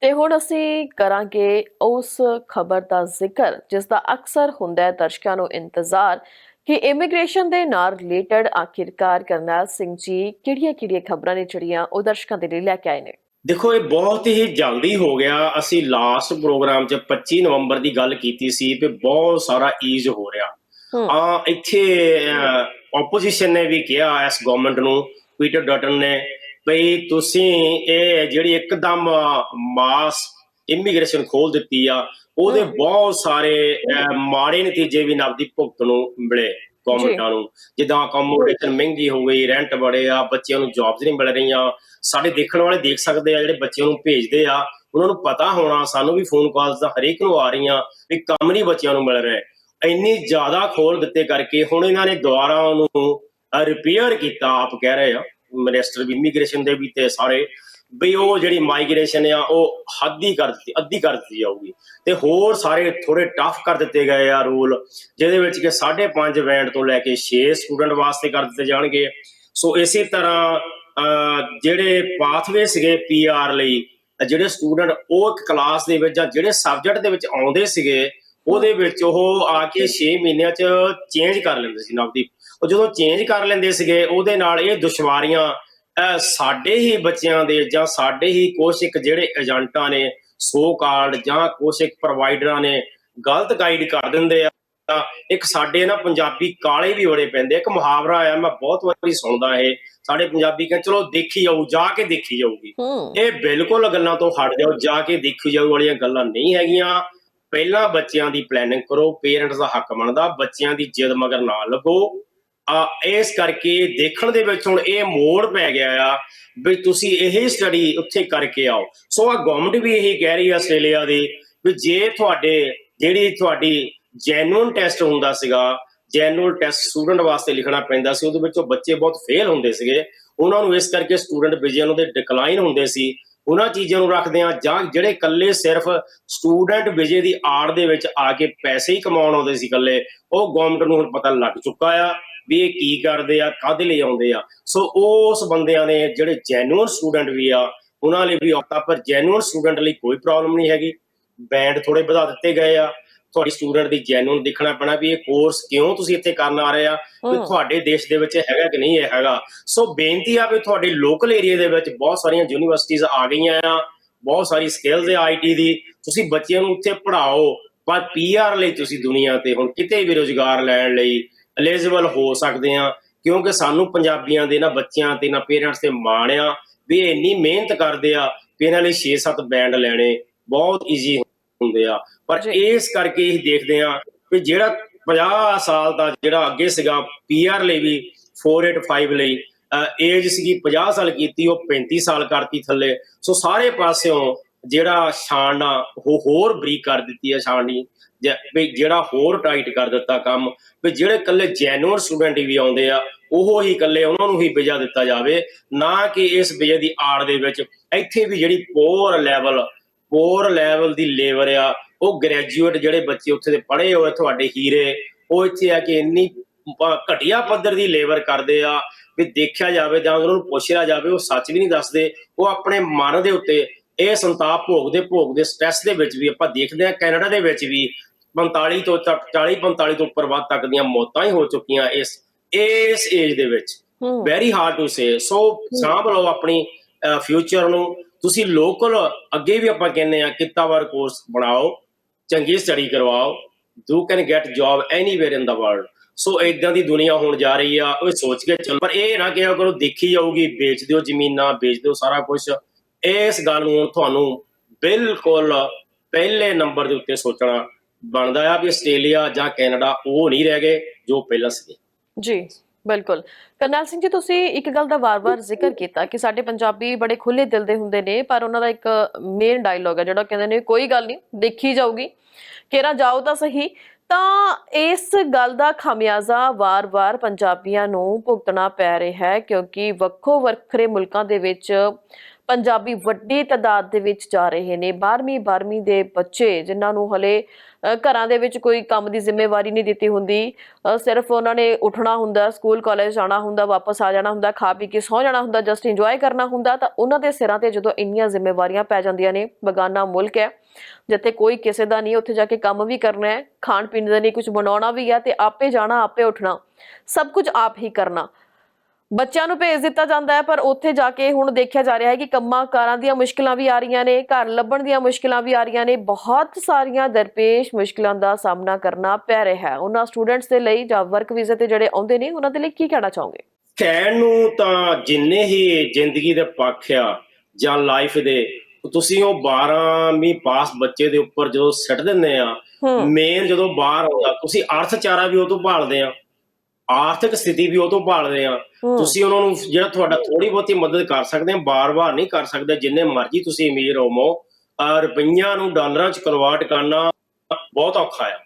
ਤੇ ਹੁਣ ਅਸੀਂ ਕਰਾਂਗੇ ਉਸ ਖਬਰ ਦਾ ਜ਼ਿਕਰ ਜਿਸ ਦਾ ਅਕਸਰ ਹੁੰਦਾ ਹੈ ਦਰਸ਼ਕਾਂ ਨੂੰ ਇੰਤਜ਼ਾਰ ਕਿ ਇਮੀਗ੍ਰੇਸ਼ਨ ਦੇ ਨਾਲ ਰਿਲੇਟਡ ਆਖਿਰਕਾਰ ਕਰਨੈਲ ਸਿੰਘ ਜੀ ਕਿਹੜੀਆਂ-ਕਿਹੜੀਆਂ ਖਬਰਾਂ ਨੇ ਜਿਹੜੀਆਂ ਉਹ ਦਰਸ਼ਕਾਂ ਦੇ ਲਈ ਲੈ ਕੇ ਆਏ ਨੇ। ਦੇਖੋ ਇਹ ਬਹੁਤ ਹੀ ਜਲਦੀ ਹੋ ਗਿਆ। ਅਸੀਂ ਲਾਸਟ ਪ੍ਰੋਗਰਾਮ 'ਚ 25 ਨਵੰਬਰ ਦੀ ਗੱਲ ਕੀਤੀ ਸੀ ਕਿ ਬਹੁਤ ਸਾਰਾ ਈਜ਼ ਹੋ ਰਿਹਾ। ਆ ਇੱਥੇ ਆਪੋਜੀਸ਼ਨ ਨੇ ਵੀ ਕਿਹਾ ਇਸ ਗਵਰਨਮੈਂਟ ਨੂੰ ਪੀਟਰ ਡਟਨ ਨੇ ਬਈ ਤੁਸੀਂ ਇਹ ਜਿਹੜੀ ਇੱਕਦਮ ਮਾਸ ਇਮੀਗ੍ਰੇਸ਼ਨ ਖੋਲ ਦਿੱਤੀ ਆ ਉਹਦੇ। ਬਹੁਤ ਸਾਰੇ ਮਾੜੇ ਨਤੀਜੇ ਵੀ ਨਵਦੀ ਭੁਗਤ ਨੂੰ ਮਿਲੇ। ਗਵਰਨਮੈਂਟਾਂ ਨੂੰ ਜਿੱਦਾਂ ਅਕੋਮੋਡੇਸ਼ਨ ਮਹਿੰਗੀ ਹੋ ਗਈ ਰੈਂਟ ਬੜੇ ਆ ਬੱਚਿਆਂ ਨੂੰ ਜੌਬਸ ਨਹੀਂ ਮਿਲ ਰਹੀਆਂ। ਸਾਡੇ ਦੇਖਣ ਵਾਲੇ ਦੇਖ ਸਕਦੇ ਆ ਜਿਹੜੇ ਬੱਚਿਆਂ ਨੂੰ ਭੇਜਦੇ ਆ ਉਹਨਾਂ ਨੂੰ ਪਤਾ ਹੋਣਾ ਸਾਨੂੰ ਵੀ ਫੋਨ ਕਾਲਸ ਦਾ ਹਰੇਕ ਨੂੰ ਆ ਰਹੀਆਂ ਵੀ ਕੰਮ ਨਹੀਂ ਬੱਚਿਆਂ ਨੂੰ ਮਿਲ ਰਿਹਾ। ਇੰਨੀ ਜ਼ਿਆਦਾ ਖੋਲ ਦਿੱਤੇ ਕਰਕੇ ਹੁਣ ਇਹਨਾਂ ਨੇ ਦੁਬਾਰਾ ਉਹਨੂੰ ਰਿਪੇਅਰ ਕੀਤਾ ਆਪ ਕਹਿ ਰਹੇ ਆ ਮਿਨਿਸਟਰ ਵੀ ਇਮੀਗ੍ਰੇਸ਼ਨ ਦੇ ਵੀ ਤੇ ਸਾਰੇ। ਵੀ ਉਹ ਜਿਹੜੀ ਮਾਈਗ੍ਰੇਸ਼ਨ ਆ ਉਹ ਹੱਦ ਕਰ ਦਿੱਤੀ ਅੱਧੀ ਕਰ ਦਿੱਤੀ ਜਾਊਗੀ। ਤੇ ਹੋਰ ਸਾਰੇ ਥੋੜੇ ਟਫ ਕਰ ਦਿੱਤੇ ਗਏ ਆ ਰੂਲ ਜਿਹਦੇ ਵਿੱਚ ਕਿ 5.5 ਬੈਂਡ ਤੋਂ ਲੈ ਕੇ 6 ਸਟੂਡੈਂਟ ਵਾਸਤੇ ਕਰ ਦਿੱਤੇ ਜਾਣਗੇ। ਸੋ ਇਸੇ ਤਰ੍ਹਾਂ ਅਹ, ਜਿਹੜੇ ਪਾਥਵੇ ਸੀਗੇ ਪੀਆਰ ਲਈ ਜਿਹੜੇ ਸਟੂਡੈਂਟ ਉਹ ਇੱਕ ਕਲਾਸ ਦੇ ਵਿੱਚ ਜਾਂ ਜਿਹੜੇ ਸਬਜੈਕਟ ਦੇ ਵਿੱਚ ਆਉਂਦੇ ਸੀਗੇ ਉਹਦੇ ਵਿੱਚ ਉਹ ਆ ਕੇ 6 ਮਹੀਨਿਆਂ 'ਚ ਚੇਂਜ ਕਰ ਲੈਂਦੇ ਸੀ ਨਵਦੀਪ। ਉਹ ਜਦੋਂ ਚੇਂਜ ਕਰ ਲੈਂਦੇ ਸੀਗੇ ਉਹਦੇ ਨਾਲ ਇਹ ਦੁਸ਼ਵਾਰੀਆਂ ਸਾਡੇ ਹੀ ਬੱਚਿਆਂ ਦੇ ਜਾਂ ਸਾਡੇ ਹੀ ਕੁਛ ਇੱਕ ਜਿਹੜੇ ਏਜੰਟਾਂ ਨੇ ਸੋ ਕਾਲਡ ਜਾਂ ਕੁਛ ਇੱਕ ਪ੍ਰੋਵਾਈਡਰਾਂ ਨੇ ਗਲਤ ਗਾਈਡ ਕਰ ਦਿੰਦੇ ਆ ਇੱਕ ਸਾਡੇ ਨਾ ਪੰਜਾਬੀ ਕਾਲੇ ਵੀ ਬੜੇ ਪੈਂਦੇ ਇੱਕ ਮੁਹਾਵਰਾ ਆਇਆ ਮੈਂ ਬਹੁਤ ਵਾਰੀ ਸੁਣਦਾ ਇਹ ਸਾਡੇ ਪੰਜਾਬੀ ਕਹਿੰਦੇ ਚਲੋ ਦੇਖੀ ਜਾਊ ਜਾ ਕੇ ਦੇਖੀ ਜਾਊਗੀ। ਇਹ ਬਿਲਕੁਲ ਗੱਲਾਂ ਤੋਂ ਹਟ ਜਾਓ ਜਾ ਕੇ ਦੇਖੀ ਜਾਊ ਵਾਲੀਆਂ ਗੱਲਾਂ ਨਹੀਂ ਹੈਗੀਆਂ। ਪਹਿਲਾਂ ਬੱਚਿਆਂ ਦੀ ਪਲੈਨਿੰਗ ਕਰੋ ਪੇਰੈਂਟਸ ਦਾ ਹੱਕ ਬਣਦਾ ਬੱਚਿਆਂ ਦੀ ਜਿੱਦ ਮਗਰ ਨਾ ਲੱਗੋ। ਇਸ ਕਰਕੇ ਦੇਖਣ ਦੇ ਵਿੱਚ ਹੁਣ ਇਹ ਮੋੜ ਪੈ ਗਿਆ ਆ ਵੀ ਤੁਸੀਂ ਇਹ ਸਟੱਡੀ ਉੱਥੇ ਕਰਕੇ ਆਓ। ਸੋ ਆ ਗਵਰਨਮੈਂਟ ਵੀ ਇਹੀ ਕਹਿ ਰਹੀ ਆ ਆਸਟ੍ਰੇਲੀਆ ਦੀ ਵੀ ਜੇ ਤੁਹਾਡੇ, ਜਿਹੜੀ ਤੁਹਾਡੀ ਜੈਨੂਅਨ ਟੈਸਟ ਹੁੰਦਾ ਸੀਗਾ ਜੈਨੂਅਲ ਟੈਸਟ ਸਟੂਡੈਂਟ ਵਾਸਤੇ ਲਿਖਣਾ ਪੈਂਦਾ ਸੀ, ਉਹਦੇ ਵਿੱਚ ਉਹ ਬੱਚੇ ਬਹੁਤ ਫੇਲ ਹੁੰਦੇ ਸੀਗੇ। ਉਹਨਾਂ ਨੂੰ ਇਸ ਕਰਕੇ ਸਟੂਡੈਂਟ ਵਿਜਨ ਉਹਦੇ ਡਿਕਲਾਈਨ ਹੁੰਦੇ ਸੀ। ਉਹਨਾਂ ਚੀਜ਼ਾਂ ਨੂੰ ਰੱਖਦੇ ਆ, ਜਾਂ ਜਿਹੜੇ ਇਕੱਲੇ ਸਿਰਫ ਸਟੂਡੈਂਟ ਵਿਜੇ ਦੀ ਆੜ ਦੇ ਵਿੱਚ ਆ ਕੇ ਪੈਸੇ ਹੀ ਕਮਾਉਣ ਆਉਂਦੇ ਸੀ ਇਕੱਲੇ, ਉਹ ਗਵਰਨਮੈਂਟ ਨੂੰ ਹੁਣ ਪਤਾ ਲੱਗ ਚੁੱਕਾ ਆ। ਵੀ ਇਹ ਕੀ ਕਰਦੇ ਆ ਕਾਹਦੇ ਲਈ ਆਉਂਦੇ ਆ। ਸੋ ਉਸ ਬੰਦਿਆਂ ਨੇ ਜਿਹੜੇ ਜੈਨੂਅਨ ਸਟੂਡੈਂਟ ਵੀ ਆ ਉਹਨਾਂ ਲਈ ਵੀ ਔਕਤਾ ਪਰ ਜੈਨੂਅਨ ਸਟੂਡੈਂਟ ਲਈ ਕੋਈ ਪ੍ਰੋਬਲਮ ਨਹੀਂ ਹੈਗੀ। ਬੈਂਡ ਥੋੜੇ ਵਧਾ ਦਿੱਤੇ ਗਏ ਆ। ਤੁਹਾਡੀ ਸਟੂਡੈਂਟ ਦੀ ਜੈਨੂਅਨ ਦੇਖਣਾ ਪੈਣਾ ਵੀ ਇਹ ਕੋਰਸ ਕਿਉਂ ਤੁਸੀਂ ਇੱਥੇ ਕਰਨ ਆ ਰਹੇ ਆ ਹੂੰ ਤੁਹਾਡੇ ਦੇਸ਼ ਦੇ ਵਿੱਚ ਹੈਗਾ ਕਿ ਨਹੀਂ ਇਹ ਹੈਗਾ। ਸੋ ਬੇਨਤੀ ਆ ਵੀ ਤੁਹਾਡੇ ਲੋਕਲ ਏਰੀਆ ਦੇ ਵਿੱਚ ਬਹੁਤ ਸਾਰੀਆਂ ਯੂਨੀਵਰਸਿਟੀਆਂ ਆ ਗਈਆਂ ਆ ਬਹੁਤ ਸਾਰੀ ਸਕਿੱਲਸ ਹੈ ਆਈਟੀ ਦੀ। ਤੁਸੀਂ ਬੱਚਿਆਂ ਨੂੰ ਉੱਥੇ ਪੜ੍ਹਾਓ ਪਰ ਪੀਆਰ ਲਈ ਤੁਸੀਂ ਦੁਨੀਆ ਤੇ ਹੁਣ ਕਿਤੇ ਵੀ ਰੋਜ਼ਗਾਰ ਲੈਣ ਲਈ ਐਲੀਜੀਬਲ ਹੋ ਸਕਦੇ ਆ ਕਿਉਂਕਿ ਸਾਨੂੰ ਪੰਜਾਬੀਆਂ ਦੇ ਨਾ ਬੱਚਿਆਂ ਤੇ ਨਾ ਪੇਰੈਂਟਸ ਤੇ ਮਾਣ ਆ ਵੀ ਇੰਨੀ ਮਿਹਨਤ ਕਰਦੇ ਆ ਵੀ ਇਹਨਾਂ ਲਈ 6-7 ਬੈਂਡ ਲੈਣੇ ਬਹੁਤ ਈਜ਼ੀ ਹੁੰਦੇ ਆ ਪਰ। ਇਸ ਕਰਕੇ ਇਹ ਦੇਖਦੇ ਆ ਵੀ ਜਿਹੜਾ 50 ਸਾਲ ਦਾ ਜਿਹੜਾ ਅੱਗੇ ਸੀਗਾ ਪੀਆਰ ਲਈ ਵੀ 485 ਲਈ ਏਜ ਸੀਗੀ 50 ਸਾਲ ਕੀਤੀ ਉਹ 35 ਸਾਲ ਕਰਤੀ ਥੱਲੇ ਸੋ ਸਾਰੇ ਪਾਸਿਓਂ ਜਿਹੜਾ ਛਾਣਨਾ ਉਹ ਹੋਰ ਬਰੀਕ ਕਰ ਦਿੱਤੀ ਹੈ ਛਾਣਨੀ ਵੀ ਜਿਹੜਾ ਹੋਰ ਟਾਈਟ ਕਰ ਦਿੱਤਾ ਕੰਮ, ਵੀ ਜਿਹੜੇ ਕੱਲੇ ਜੈਨੂਅਨ ਸਟੂਡੈਂਟ ਵੀ ਆਉਂਦੇ ਆ, ਉਹ ਹੀ ਕੱਲੇ ਉਹਨਾਂ ਨੂੰ ਹੀ ਵੀਜ਼ਾ ਦਿੱਤਾ ਜਾਵੇ, ਨਾ ਕਿ ਇਸ ਵੀਜ਼ੇ ਦੀ ਆੜ ਦੇ ਵਿੱਚ ਇੱਥੇ ਵੀ ਜਿਹੜੀ ਪੋਰ ਲੈਵਲ ਪੋਰ ਲੈਵਲ ਦੀ ਲੇਬਰ ਆ, ਉਹ ਗ੍ਰੈਜੂਏਟ ਜਿਹੜੇ ਬੱਚੇ ਉੱਥੇ ਦੇ ਪੜ੍ਹੇ ਹੋਏ ਤੁਹਾਡੇ ਹੀਰੇ, ਉਹ ਇੱਥੇ ਆ ਕੇ ਇੰਨੀ ਪ- ਘਟੀਆ ਪੱਧਰ ਦੀ ਲੇਬਰ ਕਰਦੇ ਆ, ਵੀ ਦੇਖਿਆ ਜਾਵੇ ਜਾਂ ਉਹਨਾਂ ਨੂੰ ਪੁੱਛਿਆ ਜਾਵੇ, ਉਹ ਸੱਚ ਵੀ ਨਹੀਂ ਦੱਸਦੇ, ਉਹ ਆਪਣੇ ਮਨ ਦੇ ਉੱਤੇ ਇਹ ਸੰਤਾਪ ਭੋਗਦੇ ਭੋਗਦੇ ਸਟ੍ਰੈਸ ਦੇ ਵਿੱਚ ਵੀ ਆਪਾਂ ਦੇਖਦੇ ਆ ਕੈਨੇਡਾ ਦੇ ਵਿੱਚ ਵੀ 45 ਤੋਂ ਤੱਕ 40 45 ਤੋਂ ਉੱਪਰ ਵੱਧ ਤੱਕ ਦੀਆਂ ਮੌਤਾਂ ਹੀ ਹੋ ਚੁੱਕੀਆਂ ਇਸ ਇਸ ਏਜ ਦੇ ਵਿੱਚ। Very hard to say so ਸਾਂਭ ਲਓ ਆਪਣੀ ਫਿਊਚਰ ਨੂੰ। ਤੁਸੀਂ ਲੋਕਲ ਅੱਗੇ ਵੀ ਆਪਾਂ ਕਹਿੰਦੇ ਆ ਕਿੱਤਾਵਾਰ ਕੋਰਸ ਬਣਾਓ ਚੰਗੀ ਸਟੱਡੀ ਕਰਵਾਓ you can get job anywhere in the world so ਇਦਾਂ ਦੀ ਦੁਨੀਆ ਹੋਣ ਜਾ ਰਹੀ ਆ ਉਹ ਸੋਚ ਕੇ ਚੱਲ। ਪਰ ਇਹ ਨਾ ਕਿਹਾ ਕਰੋ ਦੇਖੀ ਜਾਊਗੀ ਵੇਚ ਦਿਓ ਜ਼ਮੀਨਾਂ ਵੇਚ ਦਿਓ ਸਾਰਾ ਕੁਝ ਇਸ ਗੱਲ ਨੂੰ ਤੁਹਾਨੂੰ ਬਿਲਕੁਲ ਪਹਿਲੇ ਨੰਬਰ ਦੇ ਉੱਤੇ ਸੋਚਣਾ ਬਣਦਾ ਆ ਵੀ ਆਸਟ੍ਰੇਲੀਆ ਜਾਂ ਕੈਨੇਡਾ ਉਹ ਨਹੀਂ ਰਹਿ ਗਏ ਜੋ ਪਹਿਲਾਂ ਸੀ ਜੀ, ਬਿਲਕੁਲ। ਕਰਨੈਲ ਸਿੰਘ ਜੀ, ਤੁਸੀਂ ਇੱਕ ਗੱਲ ਦਾ ਵਾਰ-ਵਾਰ ਜ਼ਿਕਰ ਕੀਤਾ ਕਿ ਸਾਡੇ ਪੰਜਾਬੀ ਬੜੇ ਖੁੱਲੇ ਦਿਲ ਦੇ ਹੁੰਦੇ ਨੇ, ਪਰ ਉਹਨਾਂ ਦਾ ਇੱਕ ਮੇਨ ਡਾਇਲੋਗ ਹੈ ਜਿਹੜਾ ਕਹਿੰਦੇ ਨੇ, ਕੋਈ ਗੱਲ ਨਹੀਂ, ਦੇਖੀ ਜਾਊਗੀ। ਕਿਹੜਾ ਜਾਓ ਤਾਂ ਸਹੀ। ਤਾਂ ਇਸ ਗੱਲ ਦਾ ਖਾਮਿਆਜ਼ਾ ਵਾਰ-ਵਾਰ ਪੰਜਾਬੀਆਂ ਨੂੰ ਭੁਗਤਣਾ ਪੈ ਰਿਹਾ ਹੈ ਕਿਉਂਕਿ ਵੱਖੋ ਵੱਖਰੇ ਮੁਲਕਾਂ ਦੇ ਵਿੱਚ ਪੰਜਾਬੀ ਵੱਡੀ ਤਾਦਾਦ ਦੇ ਵਿੱਚ ਜਾ ਰਹੇ ਨੇ। 12ਵੀਂ 12ਵੀਂ ਦੇ ਬੱਚੇ ਜਿਨ੍ਹਾਂ ਨੂੰ ਹਲੇ ਘਰਾਂ ਦੇ ਵਿੱਚ ਕੋਈ ਕੰਮ ਦੀ ਜ਼ਿੰਮੇਵਾਰੀ ਨਹੀਂ ਦਿੱਤੀ ਹੁੰਦੀ ਸਿਰਫ ਉਹਨਾਂ ਨੇ ਉੱਠਣਾ ਹੁੰਦਾ, ਸਕੂਲ, ਕਾਲਜ ਜਾਣਾ ਹੁੰਦਾ, ਵਾਪਸ ਆ ਜਾਣਾ ਹੁੰਦਾ, ਖਾ ਪੀ ਕੇ ਸੌ ਜਾਣਾ ਹੁੰਦਾ, ਜਸਟ ਇੰਜੋਏ ਕਰਨਾ ਹੁੰਦਾ, ਤਾਂ ਉਹਨਾਂ ਦੇ ਸਿਰਾਂ ਤੇ ਜਦੋਂ ਇੰਨੀਆਂ ਜ਼ਿੰਮੇਵਾਰੀਆਂ ਪੈ ਜਾਂਦੀਆਂ ਨੇ, ਬਗਾਨਾ ਮੁਲਕ ਹੈ, ਜਿੱਥੇ ਕੋਈ ਕਿਸੇ ਦਾ ਨਹੀਂ, ਉੱਥੇ ਜਾ ਕੇ ਕੰਮ ਵੀ ਕਰਨਾ ਹੈ ਖਾਣ ਪੀਣ ਦਾ ਨਹੀਂ ਕੁਝ ਬਣਾਉਣਾ ਵੀ ਹੈ ਤੇ ਆਪੇ ਜਾਣਾ, ਆਪੇ ਉੱਠਣਾ, ਸਭ ਕੁਝ ਆਪ ਹੀ ਕਰਨਾ। ਬੱਚਿਆਂ ਨੂੰ ਭੇਜ ਦਿੱਤਾ ਜਾਂਦਾ ਹੈ ਪਰ ਉੱਥੇ ਜਾ ਕੇ ਹੁਣ ਦੇਖਿਆ ਜਾ ਰਿਹਾ ਹੈ ਕਿ ਕੰਮਾਂ ਕਾਰਾਂ ਦੀਆਂ ਮੁਸ਼ਕਲਾਂ ਵੀ ਆ ਰਹੀਆਂ ਨੇ ਘਰ ਲੱਭਣ ਦੀਆਂ ਮੁਸ਼ਕਲਾਂ ਵੀ ਆ ਰਹੀਆਂ ਨੇ ਬਹੁਤ ਸਾਰੀਆਂ ਦਰਪੇਸ਼ ਮੁਸ਼ਕਲਾਂ ਦਾ ਸਾਹਮਣਾ ਕਰਨਾ ਪੈ ਰਿਹਾ ਹੈ। ਉਹਨਾਂ ਸਟੂਡੈਂਟਸ ਦੇ ਲਈ ਜਾਂ ਵਰਕ ਵੀਜ਼ੇ ਤੇ ਜਿਹੜੇ ਆਉਂਦੇ ਨੇ ਉਹਨਾਂ ਦੇ ਲਈ ਕੀ ਕਹਿਣਾ ਚਾਹੋਗੇ? ਕਹਿਣ ਨੂੰ ਤਾਂ ਜਿੰਨੇ ਹੀ ਜ਼ਿੰਦਗੀ ਦੇ ਪੱਖ ਆ ਜਾਂ ਲਾਈਫ ਦੇ ਤੁਸੀਂ ਉਹ 12ਵੀਂ ਪਾਸ ਬੱਚੇ ਦੇ ਉੱਪਰ ਜਦੋਂ ਸਿੱਟ ਦਿੰਦੇ ਆ ਮੇਨ ਜਦੋਂ ਬਾਹਰ ਆਉਂਦਾ ਤੁਸੀਂ ਅਰਥਚਾਰਾ ਵੀ ਉਹ ਤੋਂ ਭਾਲਦੇ ਆ। ਆਰਥਿਕ ਸਥਿਤੀ ਵੀ ਉਹ ਤੋਂ ਭਾਲਦੇ ਆ। ਤੁਸੀਂ ਉਹਨਾਂ ਨੂੰ ਜਿਹੜਾ ਤੁਹਾਡਾ ਥੋੜੀ ਬਹੁਤੀ ਮਦਦ ਕਰ ਸਕਦੇ ਆ ਬਾਰ-ਬਾਰ ਨਹੀਂ ਕਰ ਸਕਦੇ ਜਿੰਨੇ ਮਰਜ਼ੀ ਤੁਸੀਂ ਅਮੀਰ ਹੋਵੋ। ਰੁਪਈਆਂ ਨੂੰ ਡਾਲਰਾਂ 'ਚ ਕਨਵਰਟ ਕਰਨਾ ਬਹੁਤ ਔਖਾ ਆ।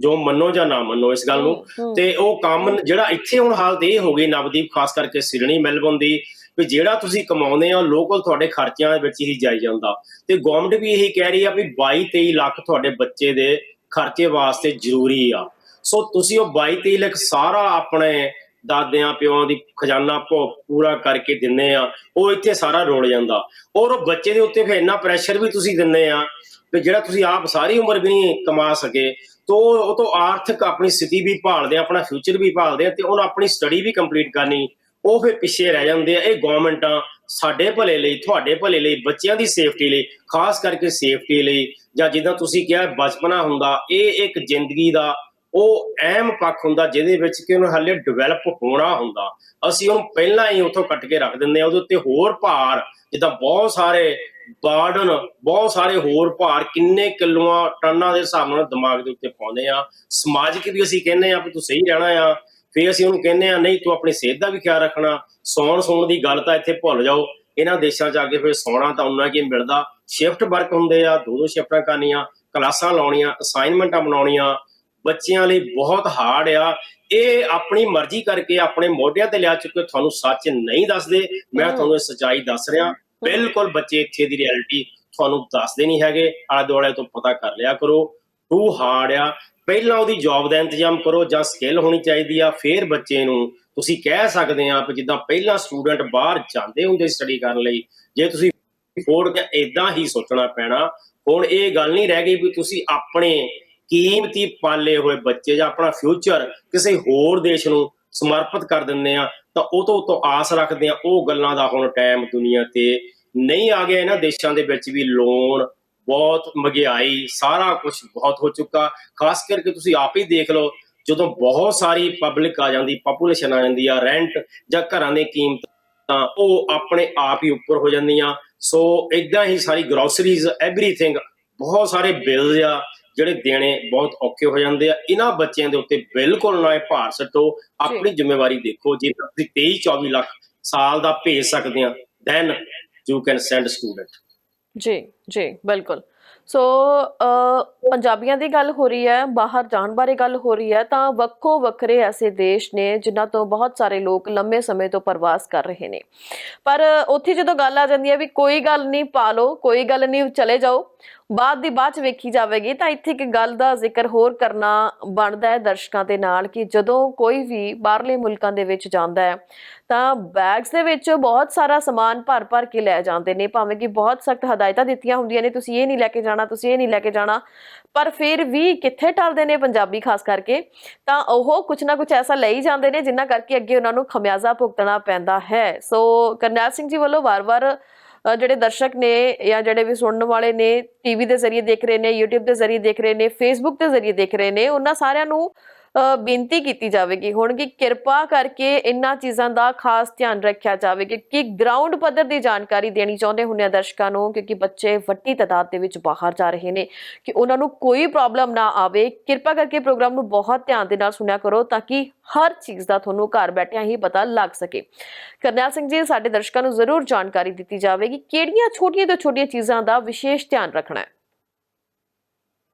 ਜੋ ਮੰਨੋ ਜਾਂ ਨਾ ਮੰਨੋ ਇਸ ਗੱਲ ਨੂੰ। ਤੇ ਉਹ ਕੰਮ ਜਿਹੜਾ ਇੱਥੇ ਹੁਣ ਹਾਲਤ ਇਹ ਹੋ ਗਈ ਨਵਦੀਪ ਖਾਸ ਕਰਕੇ ਸਿਡਨੀ ਮੈਲਬੌਰਨ ਦੀ ਵੀ ਜਿਹੜਾ ਤੁਸੀਂ ਕਮਾਉਂਦੇ ਆ ਲੋਕਲ ਤੁਹਾਡੇ ਖਰਚਿਆਂ ਦੇ ਵਿੱਚ ਹੀ ਜਾਈ ਜਾਂਦਾ। ਤੇ ਗਵਰਨਮੈਂਟ ਵੀ ਇਹੀ ਕਹਿ ਰਹੀ ਆ ਵੀ 22 23 ਲੱਖ ਤੁਹਾਡੇ ਬੱਚੇ ਦੇ ਖਰਚੇ ਵਾਸਤੇ ਜ਼ਰੂਰੀ ਆ। ਸੋ ਤੁਸੀਂ ਉਹ 22 23 ਲੱਖ ਸਾਰਾ ਆਪਣੇ ਦਾਦਿਆਂ ਪਿਓਾਂ ਦੀ ਖਜ਼ਾਨਾ ਭੋ, ਪੂਰਾ ਕਰਕੇ ਦਿੰਨੇ ਆ, ਉਹ ਇੱਥੇ ਸਾਰਾ ਰੋਲ ਜਾਂਦਾ। ਔਰ ਉਹ ਬੱਚੇ ਦੇ ਉੱਤੇ ਫਿਰ ਇੰਨਾ ਪ੍ਰੈਸ਼ਰ ਵੀ ਤੁਸੀਂ ਦਿੰਦੇ ਆ ਕਿ ਜਿਹੜਾ ਤੁਸੀਂ ਆਪ ਸਾਰੀ ਉਮਰ ਵੀ ਨਹੀਂ ਕਮਾ ਸਕੇ, ਤੋ ਉਹ ਤੋਂ ਆਰਥਿਕ ਆਪਣੀ ਸਥਿਤੀ ਵੀ ਭਾਲਦੇ ਆ, ਆਪਣਾ ਫਿਊਚਰ ਵੀ ਭਾਲਦੇ ਆ ਤੇ ਉਹਨਾਂ ਆਪਣੀ ਸਟੱਡੀ ਵੀ ਕੰਪਲੀਟ ਕਰਨੀ, ਉਹ ਫਿਰ ਪਿੱਛੇ ਰਹਿ ਜਾਂਦੇ ਆ। ਇਹ ਗਵਰਨਮੈਂਟਾਂ ਸਾਡੇ ਭਲੇ ਲਈ, ਤੁਹਾਡੇ ਭਲੇ ਲਈ, ਬੱਚਿਆਂ ਦੀ ਸੇਫਟੀ ਲਈ, ਖਾਸ ਕਰਕੇ ਸੇਫਟੀ ਲਈ, ਜਾਂ ਜਿੱਦਾਂ ਤੁਸੀਂ ਕਿਹਾ ਬਚਪਨਾ ਹੁੰਦਾ, ਇਹ ਇੱਕ ਜ਼ਿੰਦਗੀ ਦਾ ਉਹ ਅਹਿਮ ਪੱਖ ਹੁੰਦਾ ਜਿਹਦੇ ਵਿੱਚ ਕਿ ਉਹਨੂੰ ਹਲੇ ਡਿਵੈਲਪ ਹੋਣਾ ਹੁੰਦਾ। ਅਸੀਂ ਉਹਨੂੰ ਪਹਿਲਾਂ ਹੀ ਉੱਥੋਂ ਕੱਟ ਕੇ ਰੱਖ ਦਿੰਦੇ ਆ ਉਹਦੇ ਉੱਤੇ ਹੋਰ ਭਾਰ, ਜਿੱਦਾਂ ਬਹੁਤ ਸਾਰੇ ਬਾਰਡਨ ਬਹੁਤ ਸਾਰੇ ਹੋਰ ਭਾਰ ਕਿੰਨੇ ਕਿਲੋਆਂ ਟਨਾਂ ਦੇ ਹਿਸਾਬ ਨਾਲ ਦਿਮਾਗ ਦੇ ਉੱਤੇ ਪਾਉਂਦੇ ਆ ਸਮਾਜਿਕ ਵੀ ਅਸੀਂ ਕਹਿੰਦੇ ਆ ਵੀ ਤੂੰ ਸਹੀ ਰਹਿਣਾ ਆ, ਫੇਰ ਅਸੀਂ ਉਹਨੂੰ ਕਹਿੰਦੇ ਆ ਨਹੀਂ ਤੂੰ ਆਪਣੀ ਸਿਹਤ ਦਾ ਵੀ ਖਿਆਲ ਰੱਖਣਾ, ਸੌਣ ਸੌਣ ਦੀ ਗੱਲ ਤਾਂ ਇੱਥੇ ਭੁੱਲ ਜਾਓ। ਇਹਨਾਂ ਦੇਸ਼ਾਂ 'ਚ ਆ ਕੇ ਫਿਰ ਸੌਣਾ ਤਾਂ ਉਹਨਾਂ ਕੀ ਮਿਲਦਾ। ਸ਼ਿਫਟ ਵਰਕ ਹੁੰਦੇ ਆ, ਦੋ ਦੋ ਸ਼ਿਫਟਾਂ ਕਰਨੀਆਂ, ਕਲਾਸਾਂ ਲਾਉਣੀਆਂ ਅਸਾਈਨਮੈਂਟਾਂ ਬਣਾਉਣੀਆਂ ਬੱਚਿਆਂ ਲਈ ਬਹੁਤ ਹਾਰਡ ਆ। ਇਹ ਆਪਣੀ ਮਰਜ਼ੀ ਕਰਕੇ ਆਪਣੇ ਮੋਢਿਆਂ ਤੇ ਲਿਆ ਚੁੱਕੇ ਤੁਹਾਨੂੰ ਸੱਚ ਨਹੀਂ ਦੱਸਦੇ। ਮੈਂ। ਤੁਹਾਨੂੰ ਇਹ ਸੱਚਾਈ ਦੱਸ ਰਿਹਾ। ਬਿਲਕੁਲ ਬੱਚੇ ਇੱਥੇ ਦੀ ਰਿਐਲਿਟੀ ਤੁਹਾਨੂੰ ਦੱਸਦੇ ਨਹੀਂ ਹੈਗੇ। ਆਲੇ ਦੁਆਲੇ ਤੋਂ ਪਤਾ ਕਰ ਲਿਆ ਕਰੋ। ਟੂ ਹਾਰਡ ਆ। ਪਹਿਲਾਂ ਉਹਦੀ ਜੌਬ ਦਾ ਇੰਤਜ਼ਾਮ ਕਰੋ ਜਾਂ ਸਕਿੱਲ ਹੋਣੀ ਚਾਹੀਦੀ ਆ। ਫਿਰ ਬੱਚੇ ਨੂੰ ਤੁਸੀਂ ਕਹਿ ਸਕਦੇ ਆ ਕਿ ਜਿੱਦਾਂ ਪਹਿਲਾਂ ਸਟੂਡੈਂਟ ਬਾਹਰ ਜਾਂਦੇ ਹੁੰਦੇ ਸਟੱਡੀ ਕਰਨ ਲਈ ਜੇ ਤੁਸੀਂ ਫੋੜ ਕੇ ਇਦਾਂ ਹੀ ਸੋਚਣਾ ਪੈਣਾ। ਹੁਣ ਇਹ ਗੱਲ ਨਹੀਂ ਰਹਿ ਗਈ ਵੀ ਤੁਸੀਂ ਆਪਣੇ ਕੀਮਤੀ ਪਾਲੇ ਹੋਏ ਬੱਚੇ ਜਾਂ ਆਪਣਾ ਫਿਊਚਰ ਕਿਸੇ ਹੋਰ ਦੇਸ਼ ਨੂੰ ਸਮਰਪਿਤ ਕਰ ਦਿੰਦੇ ਆ, ਤਾਂ ਉਹ ਤੋਂ ਤੋਂ ਆਸ ਰੱਖਦੇ ਆ, ਉਹ ਗੱਲਾਂ ਦਾ ਹੁਣ ਟਾਈਮ ਦੁਨੀਆ ਤੇ ਨਹੀਂ ਆ ਗਿਆ। ਇਹਨਾਂ ਦੇਸ਼ਾਂ ਦੇ ਵਿੱਚ ਵੀ ਲੋਨ ਬਹੁਤ ਮਹਿੰਗਾਈ, ਸਾਰਾ ਕੁਝ ਬਹੁਤ ਹੋ ਚੁੱਕਾ। ਖਾਸ ਕਰਕੇ ਤੁਸੀਂ ਆਪ ਹੀ ਦੇਖ ਲਓ, ਜਦੋਂ ਬਹੁਤ ਸਾਰੀ ਪਬਲਿਕ ਆ ਜਾਂਦੀ ਪਾਪੂਲੇਸ਼ਨ ਆ ਜਾਂਦੀ ਆ ਰੈਂਟ ਜਾਂ ਘਰਾਂ ਦੀਆਂ ਕੀਮਤਾਂ ਉਹ ਆਪਣੇ ਆਪ ਹੀ ਉੱਪਰ ਹੋ ਜਾਂਦੀਆਂ। ਸੋ ਇਦਾਂ ਹੀ ਸਾਰੀ ਗਰੋਸਰੀਜ਼ ਐਵਰੀਥਿੰਗ ਬਹੁਤ ਸਾਰੇ ਬਿਲਸ ਆ ਜਿਹੜੇ ਦੇਣੇ ਬਹੁਤ ਔਖੇ ਹੋ ਜਾਂਦੇ ਆ ਇਹਨਾਂ ਬੱਚਿਆਂ ਦੇ ਉੱਤੇ ਬਿਲਕੁਲ ਨਾ ਇਹ ਭਾਰ ਸੱਟੋ। ਆਪਣੀ ਜ਼ਿੰਮੇਵਾਰੀ ਦੇਖੋ ਜੇ ਤੁਸੀਂ 23 24 ਲੱਖ ਸਾਲ ਦਾ ਭੇਜ ਸਕਦੇ ਆ then you can send student ਜੀ ਜੀ ਬਿਲਕੁਲ। ਸੋ ਪੰਜਾਬੀਆਂ ਦੀ ਗੱਲ ਹੋ ਰਹੀ ਹੈ ਬਾਹਰ ਜਾਣ ਬਾਰੇ ਗੱਲ ਹੋ ਰਹੀ ਹੈ ਤਾਂ ਵੱਖੋ ਵੱਖਰੇ ਐਸੇ ਦੇਸ਼ ਨੇ ਜਿਨ੍ਹਾਂ ਤੋਂ ਬਹੁਤ ਸਾਰੇ ਲੋਕ ਲੰਮੇ ਸਮੇਂ ਤੋਂ ਪ੍ਰਵਾਸ ਕਰ ਰਹੇ ਨੇ। ਪਰ ਉੱਥੇ ਜਦੋਂ ਗੱਲ ਆ ਜਾਂਦੀ ਹੈ ਵੀ ਕੋਈ ਗੱਲ ਨਹੀਂ ਪਾ ਲਓ ਕੋਈ ਗੱਲ ਨਹੀਂ ਚਲੇ ਜਾਓ। ਬਾਅਦ ਦੀ ਬਾਅਦ ਚ ਵੇਖੀ ਜਾਵੇਗੀ, ਤਾਂ ਇੱਥੇ ਇੱਕ ਗੱਲ ਦਾ ਜ਼ਿਕਰ ਹੋਰ ਕਰਨਾ ਬਣਦਾ ਹੈ ਦਰਸ਼ਕਾਂ ਦੇ ਨਾਲ ਕਿ ਜਦੋਂ ਕੋਈ ਵੀ ਬਾਹਰਲੇ ਮੁਲਕਾਂ ਦੇ ਵਿੱਚ ਜਾਂਦਾ ਹੈ, ਤਾਂ ਬੈਗਸ ਦੇ ਵਿੱਚ ਬਹੁਤ ਸਾਰਾ ਸਮਾਨ ਭਰ-ਭਰ ਕੇ ਲੈ ਜਾਂਦੇ ਨੇ, ਭਾਵੇਂ ਕਿ ਬਹੁਤ ਸਖਤ ਹਦਾਇਤਾਂ ਦਿੱਤੀਆਂ ਹੁੰਦੀਆਂ ਨੇ, ਤੁਸੀਂ ਇਹ ਨਹੀਂ ਲੈ ਕੇ ਜਾਣਾ, ਤੁਸੀਂ ਇਹ ਨਹੀਂ ਲੈ ਕੇ ਜਾਣਾ, ਪਰ ਫਿਰ ਵੀ ਕਿੱਥੇ ਟਲਦੇ ਨੇ ਪੰਜਾਬੀ ਖਾਸ ਕਰਕੇ, ਤਾਂ ਉਹ ਕੁਝ ਨਾ ਕੁਝ ਐਸਾ ਲਈ ਜਾਂਦੇ ਨੇ, ਜਿੰਨਾ ਕਰਕੇ ਅੱਗੇ ਉਹਨਾਂ ਨੂੰ ਖਮਿਆਜ਼ਾ ਭੁਗਤਣਾ ਪੈਂਦਾ ਹੈ। ਸੋ ਕਰਨੈਲ ਸਿੰਘ ਜੀ ਵੱਲੋਂ ਵਾਰ-ਵਾਰ ਜਿਹੜੇ ਦਰਸ਼ਕ ਨੇ ਜਾਂ ਜਿਹੜੇ ਵੀ ਸੁਣਨ ਵਾਲੇ ਨੇ ਟੀਵੀ ਦੇ ਜ਼ਰੀਏ ਦੇਖ ਰਹੇ ਨੇ, YouTube ਦੇ ਜ਼ਰੀਏ ਦੇਖ ਰਹੇ ਨੇ, Facebook ਦੇ ਜ਼ਰੀਏ ਦੇਖ ਰਹੇ ਨੇ, ਉਹਨਾਂ ਸਾਰਿਆਂ ਨੂੰ ਬੇਨਤੀ ਕੀਤੀ ਜਾਵੇਗੀ ਹੁਣ ਕਿ ਕਿਰਪਾ ਕਰਕੇ ਇਹਨਾਂ ਚੀਜ਼ਾਂ ਦਾ ਖਾਸ ਧਿਆਨ ਰੱਖਿਆ ਜਾਵੇ ਕਿ ਗਰਾਊਂਡ ਪੱਧਰ ਦੀ ਜਾਣਕਾਰੀ ਦੇਣੀ ਚਾਹੁੰਦੇ ਹੁੰਦੇ ਆ ਦਰਸ਼ਕਾਂ ਨੂੰ, ਕਿਉਂਕਿ ਬੱਚੇ ਵੱਡੀ ਤਾਦਾਦ ਦੇ ਵਿੱਚ ਬਾਹਰ ਜਾ ਰਹੇ ਨੇ, ਕਿ ਉਹਨਾਂ ਨੂੰ ਕੋਈ ਪ੍ਰੋਬਲਮ ਨਾ ਆਵੇ। ਕਿਰਪਾ ਕਰਕੇ ਪ੍ਰੋਗਰਾਮ ਨੂੰ ਬਹੁਤ ਧਿਆਨ ਦੇ ਨਾਲ ਸੁਣਿਆ ਕਰੋ ਤਾਂ ਕਿ ਹਰ ਚੀਜ਼ ਦਾ ਤੁਹਾਨੂੰ ਘਰ ਬੈਠਿਆਂ ਹੀ ਪਤਾ ਲੱਗ ਸਕੇ। ਕਰਨੈਲ ਸਿੰਘ ਜੀ, ਸਾਡੇ ਦਰਸ਼ਕਾਂ ਨੂੰ ਜ਼ਰੂਰ ਜਾਣਕਾਰੀ ਦਿੱਤੀ ਜਾਵੇਗੀ ਕਿਹੜੀਆਂ ਛੋਟੀਆਂ ਤੋਂ ਛੋਟੀਆਂ ਚੀਜ਼ਾਂ ਦਾ ਵਿਸ਼ੇਸ਼ ਧਿਆਨ ਰੱਖਣਾ ਹੈ?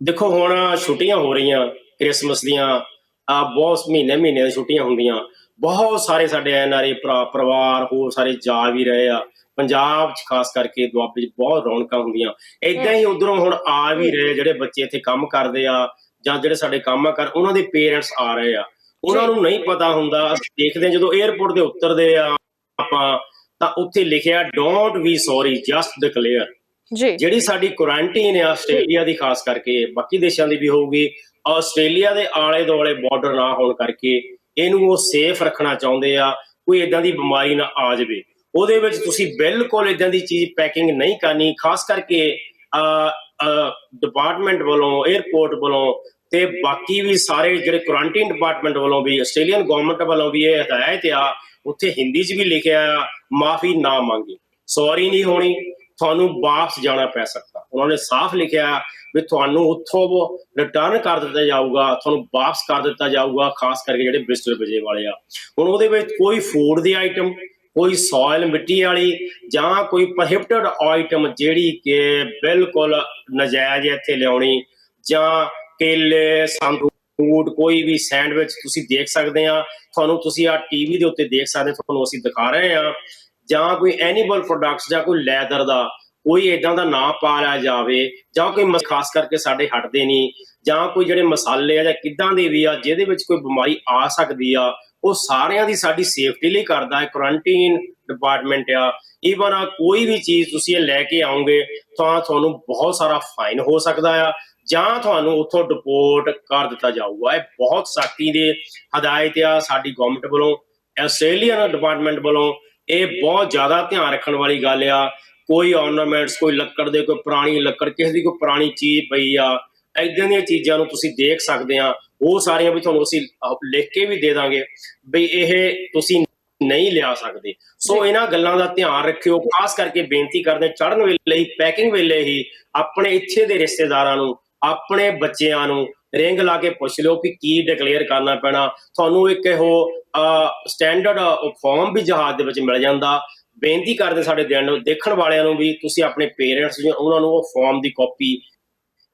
ਦੇਖੋ, ਹੁਣ ਛੁੱਟੀਆਂ ਹੋ ਰਹੀਆਂ, ਕ੍ਰਿਸਮਸ ਦੀਆਂ ਆ ਬਹੁਤ ਮਹੀਨੇ ਮਹੀਨੇ ਦੀਆਂ ਛੁੱਟੀਆਂ ਹੁੰਦੀਆਂ। ਬਹੁਤ ਸਾਰੇ ਸਾਡੇ ਐਨਆਰਏ ਪਰਿਵਾਰ ਹੋਰ ਸਾਰੇ ਜਾ ਵੀ ਰਹੇ ਆ। ਪੰਜਾਬ 'ਚ ਖਾਸ ਕਰਕੇ ਦੁਆਬੇ 'ਚ ਬਹੁਤ ਰੌਣਕਾਂ ਹੁੰਦੀਆਂ। ਇਦਾਂ ਹੀ ਉਧਰੋਂ ਹੁਣ ਆ ਵੀ ਰਹੇ ਜਿਹੜੇ ਬੱਚੇ ਇੱਥੇ ਕੰਮ ਕਰਦੇ ਆ ਜਾਂ ਜਿਹੜੇ ਸਾਡੇ ਕੰਮ ਕਰ ਉਹਨਾਂ ਦੇ ਪੇਰੈਂਟਸ ਆ ਰਹੇ ਆ। ਉਹਨਾਂ ਨੂੰ ਨਹੀਂ ਪਤਾ ਹੁੰਦਾ ਅਸੀਂ ਦੇਖਦੇ ਹਾਂ ਜਦੋਂ 에ਅਰਪੋਰਟ ਦੇ ਉਤਰਦੇ ਆ ਆਪਾਂ ਤਾਂ ਉੱਥੇ ਲਿਖਿਆ don't be sorry just declare ਜੀ। ਜਿਹੜੀ ਸਾਡੀ ਕੁਆਰੰਟਾਈਨ ਆ ਆਸਟ੍ਰੇਲੀਆ ਦੀ ਖਾਸ ਕਰਕੇ ਬਾਕੀ ਦੇਸ਼ਾਂ ਦੀ ਵੀ ਹੋਊਗੀ ਆਸਟ੍ਰੇਲੀਆ ਦੇ ਆਲੇ ਦੁਆਲੇ ਬਾਰਡਰ ਨਾ ਹੋਣ ਕਰਕੇ ਇਹਨੂੰ ਉਹ ਸੇਫ ਰੱਖਣਾ ਚਾਹੁੰਦੇ ਆ, ਕੋਈ ਇਦਾਂ ਦੀ ਬਿਮਾਰੀ ਨਾ ਆ ਜਾਵੇ। ਉਹਦੇ ਵਿੱਚ ਤੁਸੀਂ ਬਿਲਕੁਲ ਇਦਾਂ ਦੀ ਚੀਜ਼ ਪੈਕਿੰਗ ਨਹੀਂ ਕਰਨੀ, ਖਾਸ ਕਰਕੇ ਡਿਪਾਰਟਮੈਂਟ ਵੱਲੋਂ 에ਅਰਪੋਰਟ ਵੱਲੋਂ ਤੇ ਬਾਕੀ ਵੀ ਸਾਰੇ ਜਿਹੜੇ ਕੁਆਰੰਟਾਈਨ ਡਿਪਾਰਟਮੈਂਟ ਵੱਲੋਂ ਵੀ, ਆਸਟ੍ਰੇਲੀਅਨ ਗਵਰਨਮੈਂਟ ਵੱਲੋਂ ਵੀ ਇਹ ਹਦਾਇਤ ਆ, ਉੱਥੇ ਹਿੰਦੀ 'ਚ ਵੀ ਲਿਖਿਆ ਆ, ਮਾਫੀ ਨਾ ਮੰਗੇ। ਸੌਰੀ ਨਹੀਂ ਹੋਣੀ। ਤੁਹਾਨੂੰ ਵਾਪਸ ਜਾਣਾ ਪੈ ਸਕਦਾ। ਉਹਨਾਂ ਨੇ ਸਾਫ਼ ਲਿਖਿਆ ਵੀ ਤੁਹਾਨੂੰ ਉੱਥੋਂ ਰਿਟਰਨ ਕਰ ਦਿੱਤਾ ਜਾਊਗਾ, ਤੁਹਾਨੂੰ ਵਾਪਸ ਕਰ ਦਿੱਤਾ ਜਾਊਗਾ, ਖਾਸ ਕਰਕੇ ਜਿਹੜੇ ਬਿਸਤਰ ਵਜੇ ਵਾਲੇ ਆ। ਹੁਣ ਉਹਦੇ ਵਿੱਚ ਕੋਈ ਫੂਡ ਦੀ ਆਈਟਮ ਕੋਈ ਸੋਇਲ ਮਿੱਟੀ ਵਾਲੀ ਜਾਂ ਕੋਈ ਪ੍ਰੋਹਿਬਿਟਡ ਆਈਟਮ ਜਿਹੜੀ ਕਿ ਬਿਲਕੁਲ ਨਜਾਇਜ਼ ਇੱਥੇ ਲਿਆਉਣੀ ਜਾਂ ਕੇਲੇ ਸੰਤੂ ਕੋਈ ਵੀ ਸੈਂਡਵਿਚ ਤੁਸੀਂ ਦੇਖ ਸਕਦੇ ਆ। ਤੁਹਾਨੂੰ ਤੁਸੀਂ ਆ ਟੀਵੀ ਦੇ ਉੱਤੇ ਦੇਖ ਸਕਦੇ, ਤੁਹਾਨੂੰ ਅਸੀਂ ਦਿਖਾ ਰਹੇ ਆ। ਜਾਂ ਕੋਈ ਐਨੀਮਲ ਪ੍ਰੋਡਕਟਸ ਜਾਂ ਕੋਈ ਲੈਦਰ ਦਾ ਕੋਈ ਇਦਾਂ ਦਾ ਨਾ ਪਾ ਲਿਆ ਜਾਵੇ ਜਾਂ ਕੋਈ ਖਾਸ ਕਰਕੇ ਸਾਡੇ ਹਟਦੇ ਨਹੀਂ ਜਾਂ ਕੋਈ ਜਿਹੜੇ ਮਸਾਲੇ ਆ ਜਾਂ ਕਿੱਦਾਂ ਦੇ ਵੀ ਆ ਜਿਹਦੇ ਵਿੱਚ ਕੋਈ ਬਿਮਾਰੀ ਆ ਸਕਦੀ ਆ, ਉਹ ਸਾਰਿਆਂ ਦੀ ਸਾਡੀ ਸੇਫਟੀ ਲਈ ਕਰਦਾ ਹੈ ਕੁਆਰੰਟਾਈਨ ਡਿਪਾਰਟਮੈਂਟ ਆ। ਈਵਨ ਆ ਕੋਈ ਵੀ ਚੀਜ਼ ਤੁਸੀਂ ਇਹ ਲੈ ਕੇ ਆਉਂਗੇ ਤਾਂ ਤੁਹਾਨੂੰ ਬਹੁਤ ਸਾਰਾ ਫਾਈਨ ਹੋ ਸਕਦਾ ਆ ਜਾਂ ਤੁਹਾਨੂੰ ਉੱਥੋਂ ਡਿਪੋਰਟ ਕਰ ਦਿੱਤਾ ਜਾਊਗਾ। ਇਹ ਬਹੁਤ ਸਖਤੀ ਦੇ ਹਦਾਇਤ ਆ ਸਾਡੀ ਗਵਰਨਮੈਂਟ ਵੱਲੋਂ ਆਸਟ੍ਰੇਲੀਅਨ ਡਿਪਾਰਟਮੈਂਟ ਵੱਲੋਂ ਇਹ ਬਹੁਤ ਜ਼ਿਆਦਾ ਧਿਆਨ ਰੱਖਣ ਵਾਲੀ ਗੱਲ ਆ। ਕੋਈ ornaments ਕੋਈ ਲੱਕੜ ਦੇ ਕੋਈ ਪੁਰਾਣੀ ਲੱਕੜ ਕਿਸੇ ਦੀ ਕੋਈ ਪੁਰਾਣੀ ਚੀਜ਼ ਪਈ ਆ ਐਦਾਂ ਦੀਆਂ ਚੀਜ਼ਾਂ ਨੂੰ ਤੁਸੀਂ ਦੇਖ ਸਕਦੇ ਆ। ਉਹ ਸਾਰੀਆਂ ਵੀ ਤੁਹਾਨੂੰ ਅਸੀਂ ਲਿਖ ਕੇ ਵੀ ਦੇ ਦਾਂਗੇ ਵੀ ਇਹ ਤੁਸੀਂ ਨਹੀਂ ਲਿਆ ਸਕਦੇ। ਸੋ ਇਹਨਾਂ ਗੱਲਾਂ ਦਾ ਧਿਆਨ ਰੱਖਿਓ। ਖਾਸ ਕਰਕੇ ਬੇਨਤੀ ਕਰਦੇ ਚੜਨ ਵੇਲੇ ਹੀ ਪੈਕਿੰਗ ਵੇਲੇ ਹੀ ਆਪਣੇ ਇੱਥੇ ਦੇ ਰਿਸ਼ਤੇਦਾਰਾਂ ਨੂੰ ਆਪਣੇ ਬੱਚਿਆਂ ਨੂੰ ਰਿੰਗ ਲਾ ਕੇ ਪੁੱਛ ਲਿਓ ਕਿ ਕੀ ਡਿਕਲੇਅਰ ਕਰਨਾ ਪੈਣਾ। ਤੁਹਾਨੂੰ ਇੱਕ ਇਹੋ ਸਟੈਂਡਰਡ ਫਾਰਮ ਵੀ ਜਹਾਜ਼ ਦੇ ਵਿੱਚ ਮਿਲ ਜਾਂਦਾ। ਬੇਨਤੀ ਕਰਦੇ ਸਾਡੇ ਦੇਣ ਦੇਖਣ ਵਾਲਿਆਂ ਨੂੰ ਵੀ ਤੁਸੀਂ ਆਪਣੇ ਪੇਰੈਂਟਸ ਨੂੰ ਉਹਨਾਂ ਨੂੰ ਉਹ ਫਾਰਮ ਦੀ ਕਾਪੀ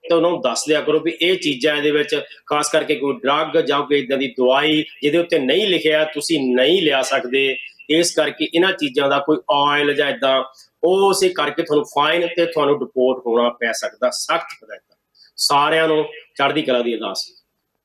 ਤੇ ਉਹਨਾਂ ਨੂੰ ਦੱਸ ਦਿਆ ਕਰੋ ਵੀ ਇਹ ਚੀਜ਼ਾਂ ਇਹਦੇ ਵਿੱਚ, ਖਾਸ ਕਰਕੇ ਕੋਈ ਡਰੱਗ ਜਾਂ ਕੋਈ ਇਦਾਂ ਦੀ ਦਵਾਈ ਜਿਹਦੇ ਉੱਤੇ ਨਹੀਂ ਲਿਖਿਆ, ਤੁਸੀਂ ਨਹੀਂ ਲਿਆ ਸਕਦੇ। ਇਸ ਕਰਕੇ ਇਹਨਾਂ ਚੀਜ਼ਾਂ ਦਾ ਕੋਈ ਆਇਲ ਜਾਂ ਇਦਾਂ ਉਹ ਉਸੇ ਕਰਕੇ ਤੁਹਾਨੂੰ ਫਾਈਨ ਤੇ ਤੁਹਾਨੂੰ ਡਿਪੋਰਟ ਹੋਣਾ ਪੈ ਸਕਦਾ। ਸਖਤ ਹਦਾਇਤਾਂ ਸਾਰਿਆਂ ਨੂੰ ਚੜ੍ਹਦੀ ਕਲਾ ਦੀ ਅਰਦਾਸ ਹੈ।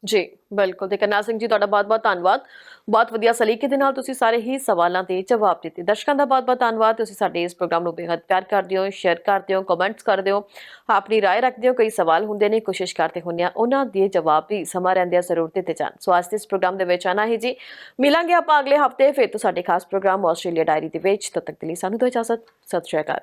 ਜੀ, ਬਿਲਕੁਲ। ਤੇ ਕਰਨਾ ਸਿੰਘ ਜੀ, ਤੁਹਾਡਾ ਬਹੁਤ-ਬਹੁਤ ਧੰਨਵਾਦ। ਬਹੁਤ ਵਧੀਆ ਸਲੀਕੇ ਦੇ ਨਾਲ ਤੁਸੀਂ ਸਾਰੇ ਹੀ ਸਵਾਲਾਂ ਤੇ ਜਵਾਬ ਦਿੱਤੇ। ਦਰਸ਼ਕਾਂ ਦਾ ਬਹੁਤ-ਬਹੁਤ ਧੰਨਵਾਦ। ਤੁਸੀਂ ਸਾਡੇ ਇਸ ਪ੍ਰੋਗਰਾਮ ਨੂੰ ਬੇहद ਪਿਆਰ ਕਰਦੇ ਹੋ, ਸ਼ੇਅਰ ਕਰਦੇ ਹੋ, ਕਮੈਂਟਸ ਕਰਦੇ ਹੋ, ਆਪਣੀ رائے ਰੱਖਦੇ ਹੋ। ਕਈ ਸਵਾਲ ਹੁੰਦੇ ਨੇ, ਕੋਸ਼ਿਸ਼ ਕਰਦੇ ਹੁੰਦੇ ਆ ਉਹਨਾਂ ਦੇ ਜਵਾਬ ਵੀ ਸਮਾਂ ਰਹਿੰਦੇ ਆ ਜ਼ਰੂਰ ਦਿੱਤੇ ਜਾਣ। ਸੋ ਅੱਜ ਦੇ ਇਸ ਪ੍ਰੋਗਰਾਮ ਦੇ ਵਿੱਚ ਆਣਾ ਹੈ ਜੀ। ਮਿਲਾਂਗੇ ਆਪਾਂ ਅਗਲੇ ਹਫ਼ਤੇ, ਫਿਰ ਤੋਂ ਸਾਡੇ ਖਾਸ ਪ੍ਰੋਗਰਾਮ ਆਸਟ੍ਰੇਲੀਆ ਡਾਇਰੀ ਦੇ ਵਿੱਚ। ਤਦ ਤੱਕ ਲਈ ਸਾਨੂੰ ਦੋ ਇਜਾਜ਼ਤ। ਸਤਿ ਸ਼੍ਰੀ ਅਕਾਲ।